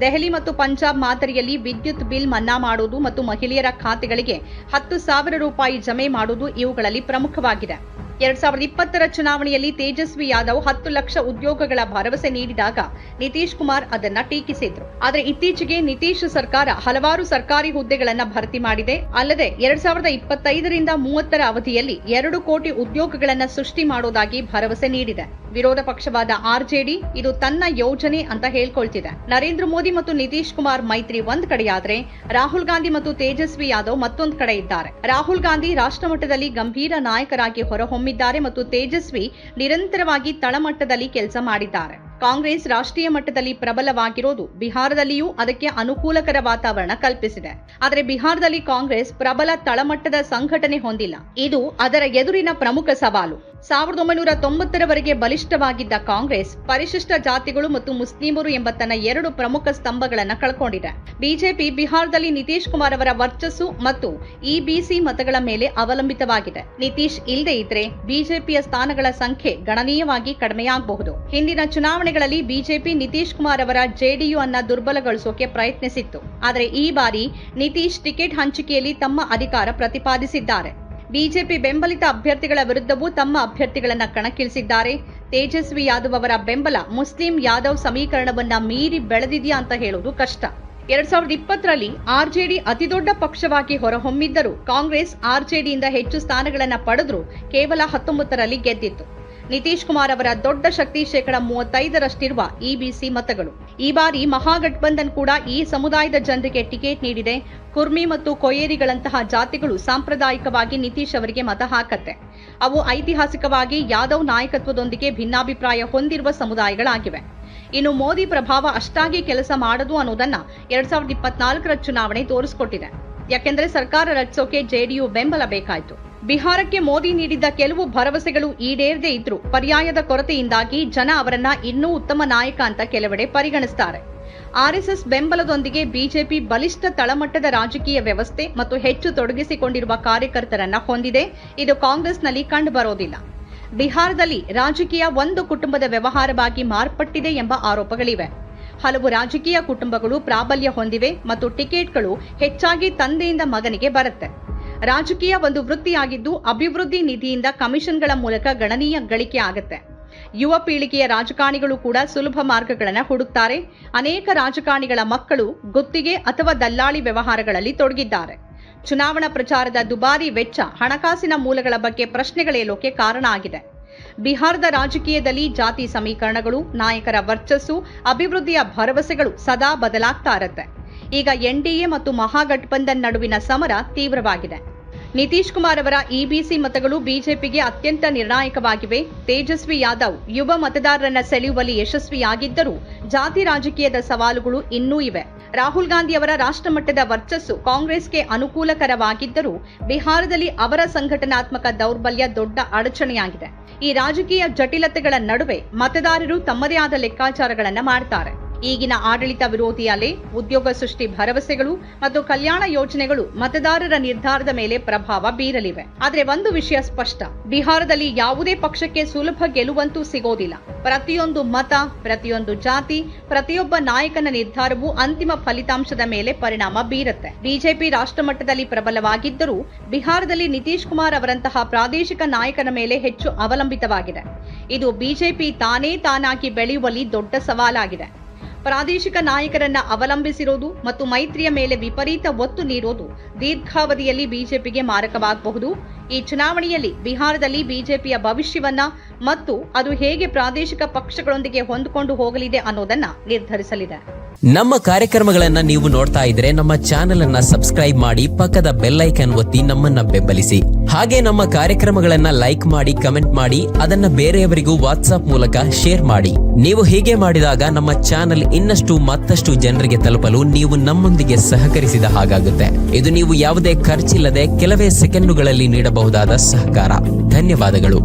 ದೆಹಲಿ ಮತ್ತು ಪಂಜಾಬ್ ಮಾದರಿಯಲ್ಲಿ ವಿದ್ಯುತ್ ಬಿಲ್ ಮನ್ನಾ ಮಾಡುವುದು ಮತ್ತು ಮಹಿಳೆಯರ ಖಾತೆಗಳಿಗೆ ಹತ್ತು ಸಾವಿರ ರೂಪಾಯಿ ಜಮೆ ಮಾಡುವುದು ಇವುಗಳಲ್ಲಿ ಪ್ರಮುಖವಾಗಿದೆ. ಎರಡ್ ಸಾವಿರದ ಇಪ್ಪತ್ತರ ಚುನಾವಣೆಯಲ್ಲಿ ತೇಜಸ್ವಿ ಯಾದವ್ ಹತ್ತು ಲಕ್ಷ ಉದ್ಯೋಗಗಳ ಭರವಸೆ ನೀಡಿದಾಗ ನಿತೀಶ್ ಕುಮಾರ್ ಅದನ್ನ ಟೀಕಿಸಿದ್ರು. ಆದರೆ ಇತ್ತೀಚೆಗೆ ನಿತೀಶ್ ಸರ್ಕಾರ ಹಲವಾರು ಸರ್ಕಾರಿ ಹುದ್ದೆಗಳನ್ನ ಭರ್ತಿ ಮಾಡಿದೆ. ಅಲ್ಲದೆ ಎರಡ್ ಸಾವಿರದ ಇಪ್ಪತ್ತೈದರಿಂದ ಮೂವತ್ತರ ಅವಧಿಯಲ್ಲಿ ಎರಡು ಕೋಟಿ ಉದ್ಯೋಗಗಳನ್ನ ಸೃಷ್ಟಿ ಮಾಡೋದಾಗಿ ಭರವಸೆ ನೀಡಿದೆ. ವಿರೋಧ ಪಕ್ಷವಾದ ಆರ್ಜೆಡಿ ಇದು ತನ್ನ ಯೋಜನೆ ಅಂತ ಹೇಳ್ಕೊಳ್ತಿದೆ. ನರೇಂದ್ರ ಮೋದಿ ಮತ್ತು ನಿತೀಶ್ ಕುಮಾರ್ ಮೈತ್ರಿ ಒಂದ್ ಕಡೆಯಾದ್ರೆ ರಾಹುಲ್ ಗಾಂಧಿ ಮತ್ತು ತೇಜಸ್ವಿ ಯಾದವ್ ಮತ್ತೊಂದು ಕಡೆ ಇದ್ದಾರೆ. ರಾಹುಲ್ ಗಾಂಧಿ ರಾಷ್ಟ್ರಮಟ್ಟದಲ್ಲಿ ಗಂಭೀರ ನಾಯಕರಾಗಿ ಹೊರಹೊಮ್ಮಿದ್ದಾರೆ ಮತ್ತು ತೇಜಸ್ವಿ ನಿರಂತರವಾಗಿ ತಳಮಟ್ಟದಲ್ಲಿ ಕೆಲಸ ಮಾಡಿದ್ದಾರೆ. ಕಾಂಗ್ರೆಸ್ ರಾಷ್ಟ್ರೀಯ ಮಟ್ಟದಲ್ಲಿ ಪ್ರಬಲವಾಗಿರೋದು ಬಿಹಾರದಲ್ಲಿಯೂ ಅದಕ್ಕೆ ಅನುಕೂಲಕರ ವಾತಾವರಣ ಕಲ್ಪಿಸಿದೆ. ಆದರೆ ಬಿಹಾರದಲ್ಲಿ ಕಾಂಗ್ರೆಸ್ ಪ್ರಬಲ ತಳಮಟ್ಟದ ಸಂಘಟನೆ ಹೊಂದಿಲ್ಲ. ಇದು ಅದರ ಎದುರಿನ ಪ್ರಮುಖ ಸವಾಲು. ಸಾವಿರದ ಒಂಬೈನೂರ ತೊಂಬತ್ತರವರೆಗೆ ಬಲಿಷ್ಠವಾಗಿದ್ದ ಕಾಂಗ್ರೆಸ್, ಪರಿಶಿಷ್ಟ ಜಾತಿಗಳು ಮತ್ತು ಮುಸ್ಲಿಮರು ಎಂಬ ತನ್ನ ಎರಡು ಪ್ರಮುಖ ಸ್ತಂಭಗಳನ್ನು ಕಳ್ಕೊಂಡಿದೆ. ಬಿಜೆಪಿ, ಬಿಹಾರದಲ್ಲಿ ನಿತೀಶ್ ಕುಮಾರ್ ಅವರ ವರ್ಚಸ್ಸು ಮತ್ತು ಇಬಿಸಿ ಮತಗಳ ಮೇಲೆ ಅವಲಂಬಿತವಾಗಿದೆ. ನಿತೀಶ್ ಇಲ್ಲದೆ ಇದ್ರೆ ಬಿಜೆಪಿಯ ಸ್ಥಾನಗಳ ಸಂಖ್ಯೆ ಗಣನೀಯವಾಗಿ ಕಡಿಮೆಯಾಗಬಹುದು. ಹಿಂದಿನ ಚುನಾವಣೆಗಳಲ್ಲಿ ಬಿಜೆಪಿ ನಿತೀಶ್ ಕುಮಾರ್ ಅವರ ಜೆಡಿಯು ಅನ್ನ ದುರ್ಬಲಗೊಳಿಸೋಕೆ ಪ್ರಯತ್ನಿಸಿತ್ತು. ಆದರೆ ಈ ಬಾರಿ ನಿತೀಶ್ ಟಿಕೆಟ್ ಹಂಚಿಕೆಯಲ್ಲಿ ತಮ್ಮ ಅಧಿಕಾರ ಪ್ರತಿಪಾದಿಸಿದ್ದಾರೆ. ಬಿಜೆಪಿ ಬೆಂಬಲಿತ ಅಭ್ಯರ್ಥಿಗಳ ವಿರುದ್ಧವೂ ತಮ್ಮ ಅಭ್ಯರ್ಥಿಗಳನ್ನು ಕಣಕ್ಕಿಳಿಸಿದ್ದಾರೆ. ತೇಜಸ್ವಿ ಯಾದವ್ ಅವರ ಬೆಂಬಲ ಮುಸ್ಲಿಂ ಯಾದವ್ ಸಮೀಕರಣವನ್ನ ಮೀರಿ ಬೆಳೆದಿದೆಯಾ ಅಂತ ಹೇಳುವುದು ಕಷ್ಟ. ಎರಡ್ ಸಾವಿರದ ಇಪ್ಪತ್ತರಲ್ಲಿ ಆರ್ಜೆಡಿ ಅತಿದೊಡ್ಡ ಪಕ್ಷವಾಗಿ ಹೊರಹೊಮ್ಮಿದ್ದರೂ ಕಾಂಗ್ರೆಸ್ ಆರ್ಜೆಡಿಯಿಂದ ಹೆಚ್ಚು ಸ್ಥಾನಗಳನ್ನು ಪಡೆದರೂ ಕೇವಲ ಹತ್ತೊಂಬತ್ತರಲ್ಲಿ ಗೆದ್ದಿತ್ತು. ನಿತೀಶ್ ಕುಮಾರ್ ಅವರ ದೊಡ್ಡ ಶಕ್ತಿ ಶೇಕಡ ಮೂವತ್ತೈದರಷ್ಟಿರುವ ಇಬಿಸಿ ಮತಗಳು. ಈ ಬಾರಿ ಮಹಾಗಠಬಂಧನ್ ಕೂಡ ಈ ಸಮುದಾಯದ ಜನರಿಗೆ ಟಿಕೆಟ್ ನೀಡಿದೆ. ಕುರ್ಮಿ ಮತ್ತು ಕೊಯೇರಿಗಳಂತಹ ಜಾತಿಗಳು ಸಾಂಪ್ರದಾಯಿಕವಾಗಿ ನಿತೀಶ್ ಅವರಿಗೆ ಮತ ಹಾಕತ್ತೆ. ಅವು ಐತಿಹಾಸಿಕವಾಗಿ ಯಾದವ್ ನಾಯಕತ್ವದೊಂದಿಗೆ ಭಿನ್ನಾಭಿಪ್ರಾಯ ಹೊಂದಿರುವ ಸಮುದಾಯಗಳಾಗಿವೆ. ಇನ್ನು ಮೋದಿ ಪ್ರಭಾವ ಅಷ್ಟಾಗಿ ಕೆಲಸ ಮಾಡದು ಅನ್ನೋದನ್ನ ಎರಡ್ ಸಾವಿರದ ಇಪ್ಪತ್ನಾಲ್ಕರ ಚುನಾವಣೆ ತೋರಿಸಿಕೊಟ್ಟಿದೆ. ಯಾಕೆಂದ್ರೆ ಸರ್ಕಾರ ರಚಿಸೋಕೆ ಜೆಡಿಯು ಬೆಂಬಲ ಬೇಕಾಯಿತು. ಬಿಹಾರಕ್ಕೆ ಮೋದಿ ನೀಡಿದ್ದ ಕೆಲವು ಭರವಸೆಗಳು ಈಡೇರದೇ ಇದ್ರು ಪರ್ಯಾಯದ ಕೊರತೆಯಿಂದಾಗಿ ಜನ ಅವರನ್ನ ಇನ್ನೂ ಉತ್ತಮ ನಾಯಕ ಅಂತ ಕೆಲವೆಡೆ ಪರಿಗಣಿಸ್ತಾರೆ. ಆರ್ಎಸ್ಎಸ್ ಬೆಂಬಲದೊಂದಿಗೆ ಬಿಜೆಪಿ ಬಲಿಷ್ಠ ತಳಮಟ್ಟದ ರಾಜಕೀಯ ವ್ಯವಸ್ಥೆ ಮತ್ತು ಹೆಚ್ಚು ತೊಡಗಿಸಿಕೊಂಡಿರುವ ಕಾರ್ಯಕರ್ತರನ್ನ ಹೊಂದಿದೆ. ಇದು ಕಾಂಗ್ರೆಸ್ನಲ್ಲಿ ಕಂಡುಬರೋದಿಲ್ಲ ಬಿಹಾರದಲ್ಲಿ ರಾಜಕೀಯ ಒಂದು ಕುಟುಂಬದ ವ್ಯವಹಾರವಾಗಿ ಮಾರ್ಪಟ್ಟಿದೆ ಎಂಬ ಆರೋಪಗಳಿವೆ. ಹಲವು ರಾಜಕೀಯ ಕುಟುಂಬಗಳು ಪ್ರಾಬಲ್ಯ ಹೊಂದಿವೆ ಮತ್ತು ಟಿಕೆಟ್ಗಳು ಹೆಚ್ಚಾಗಿ ತಂದೆಯಿಂದ ಮಗನಿಗೆ ಬರುತ್ತೆ. ರಾಜಕೀಯ ಒಂದು ವೃತ್ತಿಯಾಗಿದ್ದು ಅಭಿವೃದ್ಧಿ ನಿಧಿಯಿಂದ ಕಮಿಷನ್ಗಳ ಮೂಲಕ ಗಣನೀಯ ಗಳಿಕೆ ಆಗುತ್ತೆ. ಯುವ ಪೀಳಿಗೆಯ ರಾಜಕಾರಣಿಗಳು ಕೂಡ ಸುಲಭ ಮಾರ್ಗಗಳನ್ನು ಹುಡುಕ್ತಾರೆ. ಅನೇಕ ರಾಜಕಾರಣಿಗಳ ಮಕ್ಕಳು ಗುತ್ತಿಗೆ ಅಥವಾ ದಲ್ಲಾಳಿ ವ್ಯವಹಾರಗಳಲ್ಲಿ ತೊಡಗಿದ್ದಾರೆ. ಚುನಾವಣಾ ಪ್ರಚಾರದ ದುಬಾರಿ ವೆಚ್ಚ ಹಣಕಾಸಿನ ಮೂಲಗಳ ಬಗ್ಗೆ ಪ್ರಶ್ನೆಗಳೇಳೋಕೆ ಕಾರಣ ಆಗಿದೆ. ಬಿಹಾರದ ರಾಜಕೀಯದಲ್ಲಿ ಜಾತಿ ಸಮೀಕರಣಗಳು, ನಾಯಕರ ವರ್ಚಸ್ಸು, ಅಭಿವೃದ್ಧಿಯ ಭರವಸೆಗಳು ಸದಾ ಬದಲಾಗ್ತಾ ಇರುತ್ತೆ. ಈಗ ಎನ್ಡಿಎ ಮತ್ತು ಮಹಾಗಠಬಂಧನ್ ನಡುವಿನ ಸಮರ ತೀವ್ರವಾಗಿದೆ. ನಿತೀಶ್ ಕುಮಾರ್ ಅವರ ಇಬಿಸಿ ಮತಗಳು ಬಿಜೆಪಿಗೆ ಅತ್ಯಂತ ನಿರ್ಣಾಯಕವಾಗಿವೆ. ತೇಜಸ್ವಿ ಯಾದವ್ ಯುವ ಮತದಾರರನ್ನ ಸೆಳೆಯುವಲ್ಲಿ ಯಶಸ್ವಿಯಾಗಿದ್ದರೂ ಜಾತಿ ರಾಜಕೀಯದ ಸವಾಲುಗಳು ಇನ್ನೂ ಇವೆ. ರಾಹುಲ್ ಗಾಂಧಿ ಅವರ ರಾಷ್ಟ್ರಮಟ್ಟದ ವರ್ಚಸ್ಸು ಕಾಂಗ್ರೆಸ್ಗೆ ಅನುಕೂಲಕರವಾಗಿದ್ದರೂ ಬಿಹಾರದಲ್ಲಿ ಅವರ ಸಂಘಟನಾತ್ಮಕ ದೌರ್ಬಲ್ಯ ದೊಡ್ಡ ಅಡಚಣೆಯಾಗಿದೆ. ಈ ರಾಜಕೀಯ ಜಟಿಲತೆಗಳ ನಡುವೆ ಮತದಾರರು ತಮ್ಮದೇ ಆದ ಲೆಕ್ಕಾಚಾರಗಳನ್ನು ಮಾಡ್ತಾರೆ. ಈಗಿನ ಆಡಳಿತ ವಿರೋಧಿ ಅಲೆ ಉದ್ಯೋಗ ಸೃಷ್ಟಿ ಭರವಸೆಗಳು ಮತ್ತು ಕಲ್ಯಾಣ ಯೋಜನೆಗಳು ಮತದಾರರ ನಿರ್ಧಾರದ ಮೇಲೆ ಪ್ರಭಾವ ಬೀರಲಿವೆ. ಆದರೆ ಒಂದು ವಿಷಯ ಸ್ಪಷ್ಟ. ಬಿಹಾರದಲ್ಲಿ ಯಾವುದೇ ಪಕ್ಷಕ್ಕೆ ಸುಲಭ ಗೆಲುವಂತೂ ಸಿಗೋದಿಲ್ಲ. ಪ್ರತಿಯೊಂದು ಮತ, ಪ್ರತಿಯೊಂದು ಜಾತಿ, ಪ್ರತಿಯೊಬ್ಬ ನಾಯಕನ ನಿರ್ಧಾರವು ಅಂತಿಮ ಫಲಿತಾಂಶದ ಮೇಲೆ ಪರಿಣಾಮ ಬೀರುತ್ತೆ. ಬಿಜೆಪಿ ರಾಷ್ಟ್ರಮಟ್ಟದಲ್ಲಿ ಪ್ರಬಲವಾಗಿದ್ದರೂ ಬಿಹಾರದಲ್ಲಿ ನಿತೀಶ್ ಕುಮಾರ್ ಅವರಂತಹ ಪ್ರಾದೇಶಿಕ ನಾಯಕನ ಮೇಲೆ ಹೆಚ್ಚು ಅವಲಂಬಿತವಾಗಿದೆ. ಇದು ಬಿಜೆಪಿ ತಾನೇ ತಾನಾಗಿ ಬೆಳೆಯುವಲ್ಲಿ ದೊಡ್ಡ ಸವಾಲಾಗಿದೆ. ಪ್ರಾದೇಶಿಕ ನಾಯಕರನ್ನ ಅವಲಂಬಿಸಿರೋದು ಮತ್ತು ಮೈತ್ರಿಯ ಮೇಲೆ ವಿಪರೀತ ಒತ್ತು ನೀಡೋದು ದೀರ್ಘಾವಧಿಯಲ್ಲಿ ಬಿಜೆಪಿಗೆ ಮಾರಕವಾಗಬಹುದು. ಈ ಚುನಾವಣೆಯಲ್ಲಿ ಬಿಹಾರದಲ್ಲಿ ಬಿಜೆಪಿಯ ಭವಿಷ್ಯವನ್ನ ಮತ್ತು ಅದು ಹೇಗೆ ಪ್ರಾದೇಶಿಕ ಪಕ್ಷಗಳೊಂದಿಗೆ ಹೊಂದಿಕೊಂಡು ಹೋಗಲಿದೆ ಅನ್ನೋದನ್ನ ನಿರ್ಧರಿಸಲಿದೆ. ನಮ್ಮ ಕಾರ್ಯಕ್ರಮಗಳನ್ನ ನೀವು ನೋಡ್ತಾ ಇದ್ರೆ ನಮ್ಮ ಚಾನೆಲ್ ಅನ್ನ ಸಬ್ಸ್ಕ್ರೈಬ್ ಮಾಡಿ ಪಕ್ಕದ ಬೆಲ್ ಐಕನ್ ಒತ್ತಿ ನಮ್ಮನ್ನ ಬೆಂಬಲಿಸಿ. ಹಾಗೆ ನಮ್ಮ ಕಾರ್ಯಕ್ರಮಗಳನ್ನ ಲೈಕ್ ಮಾಡಿ, ಕಮೆಂಟ್ ಮಾಡಿ, ಅದನ್ನ ಬೇರೆಯವರಿಗೂ ವಾಟ್ಸ್ಆಪ್ ಮೂಲಕ ಶೇರ್ ಮಾಡಿ. ನೀವು ಹೀಗೆ ಮಾಡಿದಾಗ ನಮ್ಮ ಚಾನೆಲ್ ಇನ್ನಷ್ಟು ಮತ್ತಷ್ಟು ಜನರಿಗೆ ತಲುಪಲು ನೀವು ನಮ್ಮೊಂದಿಗೆ ಸಹಕರಿಸಿದ ಹಾಗಾಗುತ್ತೆ. ಇದು ನೀವು ಯಾವುದೇ ಖರ್ಚಿಲ್ಲದೆ ಕೆಲವೇ ಸೆಕೆಂಡುಗಳಲ್ಲಿ ನೀಡಬಹುದಾದ ಸಹಕಾರ. ಧನ್ಯವಾದಗಳು.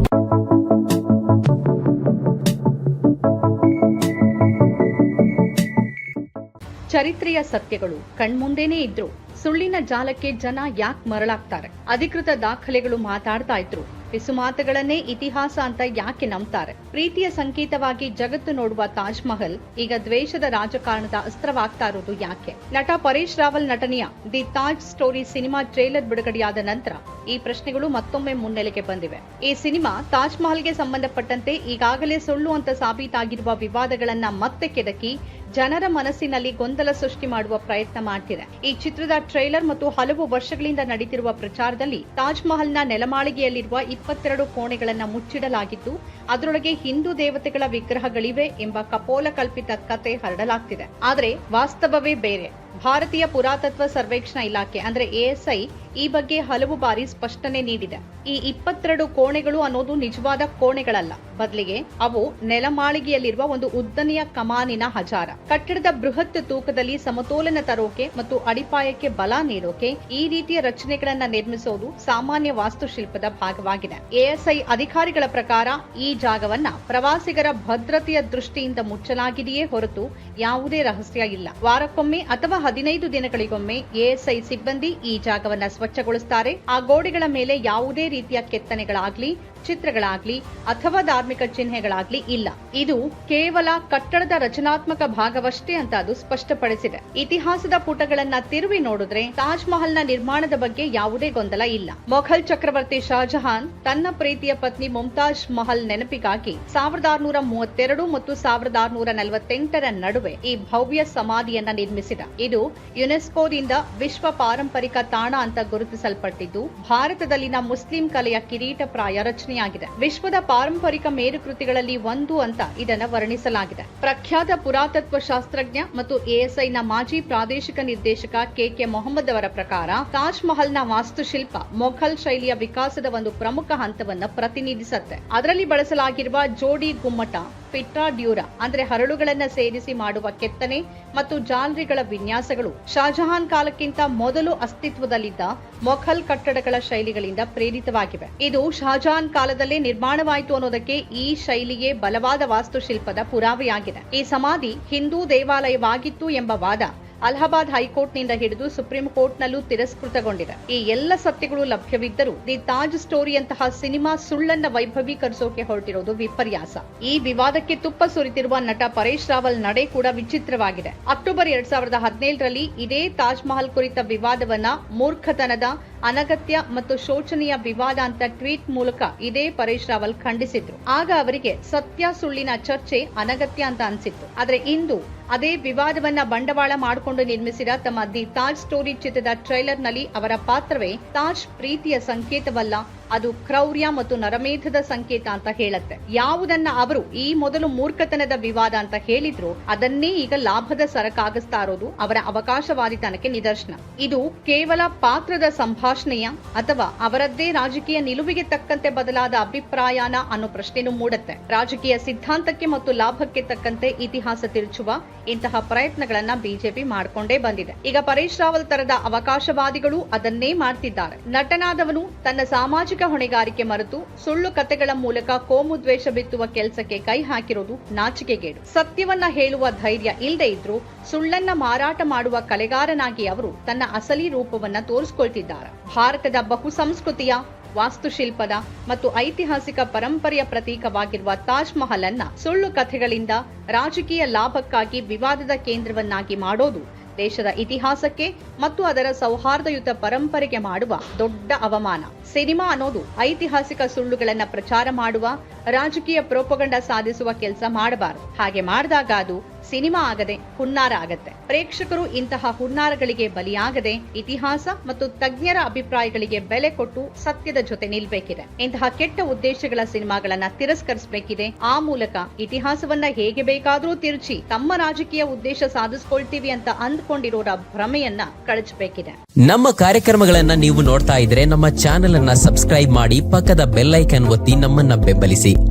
ಚರಿತ್ರೆಯ ಸತ್ಯಗಳು ಕಣ್ಮುಂದೆನೇ ಇದ್ರು. ಸುಳ್ಳಿನ ಜಾಲಕ್ಕೆ ಜನ ಯಾಕೆ ಮರಳಾಗ್ತಾರೆ? ಅಧಿಕೃತ ದಾಖಲೆಗಳು ಮಾತಾಡ್ತಾ ಇದ್ರು. ಪಿಸು ಮಾತುಗಳನ್ನೇ ಇತಿಹಾಸ ಅಂತ ಯಾಕೆ ನಂಬ್ತಾರೆ? ಪ್ರೀತಿಯ ಸಂಕೇತವಾಗಿ ಜಗತ್ತು ನೋಡುವ ತಾಜ್ ಮಹಲ್ ಈಗ ದ್ವೇಷದ ರಾಜಕಾರಣದ ಅಸ್ತ್ರವಾಗ್ತಾ ಇರೋದು ಯಾಕೆ? ನಟ ಪರೇಶ್ ರಾವಲ್ ನಟನೆಯ the Taj story cinema trailer ಬಿಡುಗಡೆಯಾದ ನಂತರ ಈ ಪ್ರಶ್ನೆಗಳು ಮತ್ತೊಮ್ಮೆ ಮುನ್ನೆಲೆಗೆ ಬಂದಿವೆ. ಈ ಸಿನಿಮಾ ತಾಜ್ ಮಹಲ್ಗೆ ಸಂಬಂಧಪಟ್ಟಂತೆ ಈಗಾಗಲೇ ಸುಳ್ಳು ಅಂತ ಸಾಬೀತಾಗಿರುವ ವಿವಾದಗಳನ್ನ ಮತ್ತೆ ಕೆದಕಿ ಜನರ ಮನಸ್ಸಿನಲ್ಲಿ ಗೊಂದಲ ಸೃಷ್ಟಿ ಮಾಡುವ ಪ್ರಯತ್ನ ಮಾಡ್ತಿದೆ. ಈ ಚಿತ್ರದ ಟ್ರೈಲರ್ ಮತ್ತು ಹಲವು ವರ್ಷಗಳಿಂದ ನಡೀತಿರುವ ಪ್ರಚಾರದಲ್ಲಿ ತಾಜ್ ಮಹಲ್ನ ನೆಲಮಾಳಿಗೆಯಲ್ಲಿರುವ ಇಪ್ಪತ್ತೆರಡು ಕೋಣೆಗಳನ್ನು ಮುಚ್ಚಿಡಲಾಗಿದ್ದು, ಅದರೊಳಗೆ ಹಿಂದೂ ದೇವತೆಗಳ ವಿಗ್ರಹಗಳಿವೆ ಎಂಬ ಕಪೋಲ ಕಲ್ಪಿತ ಕತೆ ಹರಡಲಾಗ್ತಿದೆ. ಆದರೆ ವಾಸ್ತವವೇ ಬೇರೆ. ಭಾರತೀಯ ಪುರಾತತ್ವ ಸರ್ವೇಕ್ಷಣಾ ಇಲಾಖೆ, ಅಂದ್ರೆ ಎಎಸ್ಐ ಈ ಬಗ್ಗೆ ಹಲವು ಬಾರಿ ಸ್ಪಷ್ಟನೆ ನೀಡಿದೆ. ಈ ಇಪ್ಪತ್ತೆರಡು ಕೋಣೆಗಳು ಅನ್ನೋದು ನಿಜವಾದ ಕೋಣೆಗಳಲ್ಲ. ಬದಲಿಗೆ ಅವು ನೆಲಮಾಳಿಗೆಯಲ್ಲಿರುವ ಒಂದು ಉದ್ದನೆಯ ಕಮಾನಿನ ಹಜಾರ. ಕಟ್ಟಡದ ಬೃಹತ್ ತೂಕದಲ್ಲಿ ಸಮತೋಲನ ತರೋಕೆ ಮತ್ತು ಅಡಿಪಾಯಕ್ಕೆ ಬಲ ನೀಡೋಕೆ ಈ ರೀತಿಯ ರಚನೆಗಳನ್ನ ನಿರ್ಮಿಸೋದು ಸಾಮಾನ್ಯ ವಾಸ್ತುಶಿಲ್ಪದ ಭಾಗವಾಗಿದೆ. ಎಎಸ್ಐ ಅಧಿಕಾರಿಗಳ ಪ್ರಕಾರ ಈ ಜಾಗವನ್ನ ಪ್ರವಾಸಿಗರ ಭದ್ರತೆಯ ದೃಷ್ಟಿಯಿಂದ ಮುಚ್ಚಲಾಗಿದೆಯೇ ಹೊರತು ಯಾವುದೇ ರಹಸ್ಯ ಇಲ್ಲ. ವಾರಕ್ಕೊಮ್ಮೆ ಅಥವಾ ಹದಿನೈದು ದಿನಗಳಿಗೊಮ್ಮೆ ಎಎಸ್ಐ ಸಿಬ್ಬಂದಿ ಈ ಜಾಗವನ್ನು ಸ್ವಚ್ಛಗೊಳಿಸುತ್ತಾರೆ ಆ ಗೋಡೆಗಳ ಮೇಲೆ ಯಾವುದೇ ರೀತಿಯ ಕೆತ್ತನೆಗಳಾಗ್ಲಿ ಚಿತ್ರಗಳಾಗ್ಲಿ ಅಥವಾ ಧಾರ್ಮಿಕ ಚಿಹ್ನೆಗಳಾಗ್ಲಿ ಇಲ್ಲ. ಇದು ಕೇವಲ ಕಟ್ಟಡದ ರಚನಾತ್ಮಕ ಭಾಗವಷ್ಟೇ ಅಂತ ಅದು ಸ್ಪಷ್ಟಪಡಿಸಿದೆ. ಇತಿಹಾಸದ ಪುಟಗಳನ್ನ ತಿರುವಿ ನೋಡಿದ್ರೆ ತಾಜ್ನ ನಿರ್ಮಾಣದ ಬಗ್ಗೆ ಯಾವುದೇ ಗೊಂದಲ ಇಲ್ಲ. ಮೊಘಲ್ ಚಕ್ರವರ್ತಿ ಶಾಜಹಾನ್ ತನ್ನ ಪ್ರೀತಿಯ ಪತ್ನಿ ಮುಮ್ತಾಜ್ ಮಹಲ್ ನೆನಪಿಗಾಗಿ ಸಾವಿರದ ಆರುನೂರ ಮೂವತ್ತೆರಡು ಮತ್ತು ಸಾವಿರದ ಆರುನೂರ ನಲವತ್ತೆಂಟರ ನಡುವೆ ಈ ಭವ್ಯ ಸಮಾಧಿಯನ್ನ ನಿರ್ಮಿಸಿದ. ಇದು ಯುನೆಸ್ಕೋದಿಂದ ವಿಶ್ವ ಪಾರಂಪರಿಕ ತಾಣ ಅಂತ ಗುರುತಿಸಲ್ಪಟ್ಟಿದ್ದು, ಭಾರತದಲ್ಲಿನ ಮುಸ್ಲಿಂ ಕಲೆಯ ಕಿರೀಟಪ್ರಾಯ ರಚನೆಯಾಗಿದೆ ವಿಶ್ವದ ಪಾರಂಪರಿಕ ಮೇರುಕೃತಿಗಳಲ್ಲಿ ಒಂದು ಅಂತ ಇದನ್ನು ವರ್ಣಿಸಲಾಗಿದೆ. ಪ್ರಖ್ಯಾತ ಪುರಾತತ್ವ ಶಾಸ್ತ್ರಜ್ಞ ಮತ್ತು ಎಎಸ್ಐನ ಮಾಜಿ ಪ್ರಾದೇಶಿಕ ನಿರ್ದೇಶಕ ಕೆಕೆ ಮೊಹಮ್ಮದ್ ಅವರ ಪ್ರಕಾರ, ತಾಜ್ ಮಹಲ್ನ ವಾಸ್ತುಶಿಲ್ಪ ಮೊಘಲ್ ಶೈಲಿಯ ವಿಕಾಸದ ಒಂದು ಪ್ರಮುಖ ಹಂತವನ್ನ ಪ್ರತಿನಿಧಿಸುತ್ತೆ. ಅದರಲ್ಲಿ ಬಳಸಲಾಗಿರುವ ಜೋಡಿ ಗುಮ್ಮಟ ಪಿಟ್ರಾ ಡ್ಯೂರಾ ಅಂದ್ರೆ ಹರಳುಗಳನ್ನು ಸೇರಿಸಿ ಮಾಡುವ ಕೆತ್ತನೆ ಮತ್ತು ಜಾಲರಿಗಳ ವಿನ್ಯಾಸಗಳು ಶಾಜಹಾನ್ ಕಾಲಕ್ಕಿಂತ ಮೊದಲು ಅಸ್ತಿತ್ವದಲ್ಲಿದ್ದ ಮೊಘಲ್ ಕಟ್ಟಡಗಳ ಶೈಲಿಗಳಿಂದ ಪ್ರೇರಿತವಾಗಿವೆ. ಇದು ಶಾಜಹಾನ್ ಕಾಲದಲ್ಲೇ ನಿರ್ಮಾಣವಾಯಿತು ಅನ್ನೋದಕ್ಕೆ ಈ ಶೈಲಿಯೇ ಬಲವಾದ ವಾಸ್ತುಶಿಲ್ಪದ ಪುರಾವೆಯಾಗಿದೆ. ಈ ಸಮಾಧಿ ಹಿಂದೂ ದೇವಾಲಯವಾಗಿತ್ತು ಎಂಬ ವಾದ ಅಲಹಾಬಾದ್ ಹೈಕೋರ್ಟ್ನಿಂದ ಹಿಡಿದು ಸುಪ್ರೀಂ ಕೋರ್ಟ್ನಲ್ಲೂ ತಿರಸ್ಕೃತಗೊಂಡಿದೆ. ಈ ಎಲ್ಲ ಸತ್ಯಗಳು ಲಭ್ಯವಿದ್ದರೂ ದಿ ತಾಜ್ ಸ್ಟೋರಿಯಂತಹ ಸಿನಿಮಾ ಸುಳ್ಳನ್ನ ವೈಭವೀಕರಿಸೋಕೆ ಹೊರಟಿರೋದು ವಿಪರ್ಯಾಸ. ಈ ವಿವಾದಕ್ಕೆ ತುಪ್ಪ ಸುರಿತಿರುವ ನಟ ಪರೇಶ್ ರಾವಲ್ ನಡೆ ಕೂಡ ವಿಚಿತ್ರವಾಗಿದೆ. ಅಕ್ಟೋಬರ್ ಎರಡ್ ಸಾವಿರದ ಹದಿನೇಳರಲ್ಲಿ ಇದೇ ತಾಜ್ ಮಹಲ್ ಕುರಿತ ವಿವಾದವನ್ನ ಮೂರ್ಖತನದ ಅನಗತ್ಯ ಮತ್ತು ಶೋಚನೀಯ ವಿವಾದ ಅಂತ ಟ್ವೀಟ್ ಮೂಲಕ ಇದೇ ಪರೇಶ್ ರಾವಲ್ ಖಂಡಿಸಿದ್ರು. ಆಗ ಅವರಿಗೆ ಸತ್ಯ ಸುಳ್ಳಿನ ಚರ್ಚೆ ಅನಗತ್ಯ ಅಂತ ಅನ್ಸಿತ್ತು. ಆದ್ರೆ ಇಂದು ಅದೇ ವಿವಾದವನ್ನ ಬಂಡವಾಳ ಮಾಡಿಕೊಂಡು ನಿರ್ಮಿಸಿದ ತಮ್ಮ ದಿ ತಾಜ್ ಸ್ಟೋರಿ ಚಿತ್ರದ ಟ್ರೈಲರ್ನಲ್ಲಿ ಅವರ ಪಾತ್ರವೇ ತಾಜ್ ಪ್ರೀತಿಯ ಸಂಕೇತವಲ್ಲ ಅದು ಕ್ರೌರ್ಯ ಮತ್ತು ನರಮೇಧದ ಸಂಕೇತ ಅಂತ ಹೇಳುತ್ತೆ. ಯಾವುದನ್ನ ಅವರು ಈ ಮೊದಲು ಮೂರ್ಖತನದ ವಿವಾದ ಅಂತ ಹೇಳಿದ್ರು, ಅದನ್ನೇ ಈಗ ಲಾಭದ ಸರಕಾಗಿಸ್ತಾ ಇರೋದು ಅವರ ಅವಕಾಶವಾದಿತನಕ್ಕೆ ನಿದರ್ಶನ. ಇದು ಕೇವಲ ಪಾತ್ರದ ಸಂಭಾಷಣೆಯ ಅಥವಾ ಅವರದ್ದೇ ರಾಜಕೀಯ ನಿಲುವಿಗೆ ತಕ್ಕಂತೆ ಬದಲಾದ ಅಭಿಪ್ರಾಯನ ಅನ್ನೋ ಪ್ರಶ್ನೆನೂ ಮೂಡುತ್ತೆ. ರಾಜಕೀಯ ಸಿದ್ಧಾಂತಕ್ಕೆ ಮತ್ತು ಲಾಭಕ್ಕೆ ತಕ್ಕಂತೆ ಇತಿಹಾಸ ತಿರುಚುವ ಇಂತಹ ಪ್ರಯತ್ನಗಳನ್ನ ಬಿಜೆಪಿ ಮಾಡಿಕೊಂಡೇ ಬಂದಿದೆ. ಈಗ ಪರೇಶ್ ರಾವಲ್ ತರದ ಅವಕಾಶವಾದಿಗಳು ಅದನ್ನೇ ಮಾಡ್ತಿದ್ದಾರೆ. ನಟನಾದವನು ತನ್ನ ಸಾಮಾಜಿಕ ಹೊಣೆಗಾರಿಕೆ ಮರೆತು ಸುಳ್ಳು ಕತೆಗಳ ಮೂಲಕ ಕೋಮು ದ್ವೇಷ ಬಿತ್ತುವ ಕೆಲಸಕ್ಕೆ ಕೈ ಹಾಕಿರೋದು ನಾಚಿಕೆಗೇಡು. ಸತ್ಯವನ್ನ ಹೇಳುವ ಧೈರ್ಯ ಇಲ್ಲದೆ ಇದ್ರೂ ಸುಳ್ಳನ್ನ ಮಾರಾಟ ಮಾಡುವ ಕಲೆಗಾರನಾಗಿ ಅವರು ತನ್ನ ಅಸಲಿ ರೂಪವನ್ನ ತೋರಿಸಿಕೊಳ್ತಿದ್ದಾರೆ. ಭಾರತದ ಬಹುಸಂಸ್ಕೃತಿಯ ವಾಸ್ತುಶಿಲ್ಪದ ಮತ್ತು ಐತಿಹಾಸಿಕ ಪರಂಪರೆಯ ಪ್ರತೀಕವಾಗಿರುವ ತಾಜ್ ಮಹಲ್ ಅನ್ನ ಸುಳ್ಳು ಕಥೆಗಳಿಂದ ರಾಜಕೀಯ ಲಾಭಕ್ಕಾಗಿ ವಿವಾದದ ಕೇಂದ್ರವನ್ನಾಗಿ ಮಾಡೋದು ದೇಶದ ಇತಿಹಾಸಕ್ಕೆ ಮತ್ತು ಅದರ ಸೌಹಾರ್ದಯುತ ಪರಂಪರೆಗೆ ಮಾಡುವ ದೊಡ್ಡ ಅವಮಾನ. ಸಿನಿಮಾ ಅನ್ನೋದು ಐತಿಹಾಸಿಕ ಸುಳ್ಳುಗಳನ್ನ ಪ್ರಚಾರ ಮಾಡುವ, ರಾಜಕೀಯ ಪ್ರೋಪಗಂಡ ಸಾಧಿಸುವ ಕೆಲಸ ಮಾಡಬಾರದು. ಹಾಗೆ ಮಾಡಿದಾಗ ಅದು ಸಿನಿಮಾ ಆಗದೆ ಹುನ್ನಾರ ಆಗತ್ತೆ. ಪ್ರೇಕ್ಷಕರು ಇಂತಹ ಹುನ್ನಾರಗಳಿಗೆ ಬಲಿಯಾಗದೆ ಇತಿಹಾಸ ಮತ್ತು ತಜ್ಞರ ಅಭಿಪ್ರಾಯಗಳಿಗೆ ಬೆಲೆ ಕೊಟ್ಟು ಸತ್ಯದ ಜೊತೆ ನಿಲ್ಬೇಕಿದೆ. ಇಂತಹ ಕೆಟ್ಟ ಉದ್ದೇಶಗಳ ಸಿನಿಮಾಗಳನ್ನ ತಿರಸ್ಕರಿಸಬೇಕಿದೆ. ಆ ಮೂಲಕ ಇತಿಹಾಸವನ್ನ ಹೇಗೆ ಬೇಕಾದರೂ ತಿರುಚಿ ತಮ್ಮ ರಾಜಕೀಯ ಉದ್ದೇಶ ಸಾಧಿಸ್ಕೊಳ್ತೀವಿ ಅಂತ ಅಂದ್ಕೊಂಡಿರೋರ ಭ್ರಮೆಯನ್ನ ಕಳಚಬೇಕಿದೆ. ನಮ್ಮ ಕಾರ್ಯಕ್ರಮಗಳನ್ನ ನೀವು ನೋಡ್ತಾ ಇದ್ರೆ ನಮ್ಮ ಚಾನೆಲ್ ಅನ್ನ ಸಬ್ಸ್ಕ್ರೈಬ್ ಮಾಡಿ ಪಕ್ಕದ ಬೆಲ್ಲೈಕನ್ ಒತ್ತಿ ನಮ್ಮನ್ನ ಬೆಂಬಲಿಸಿ.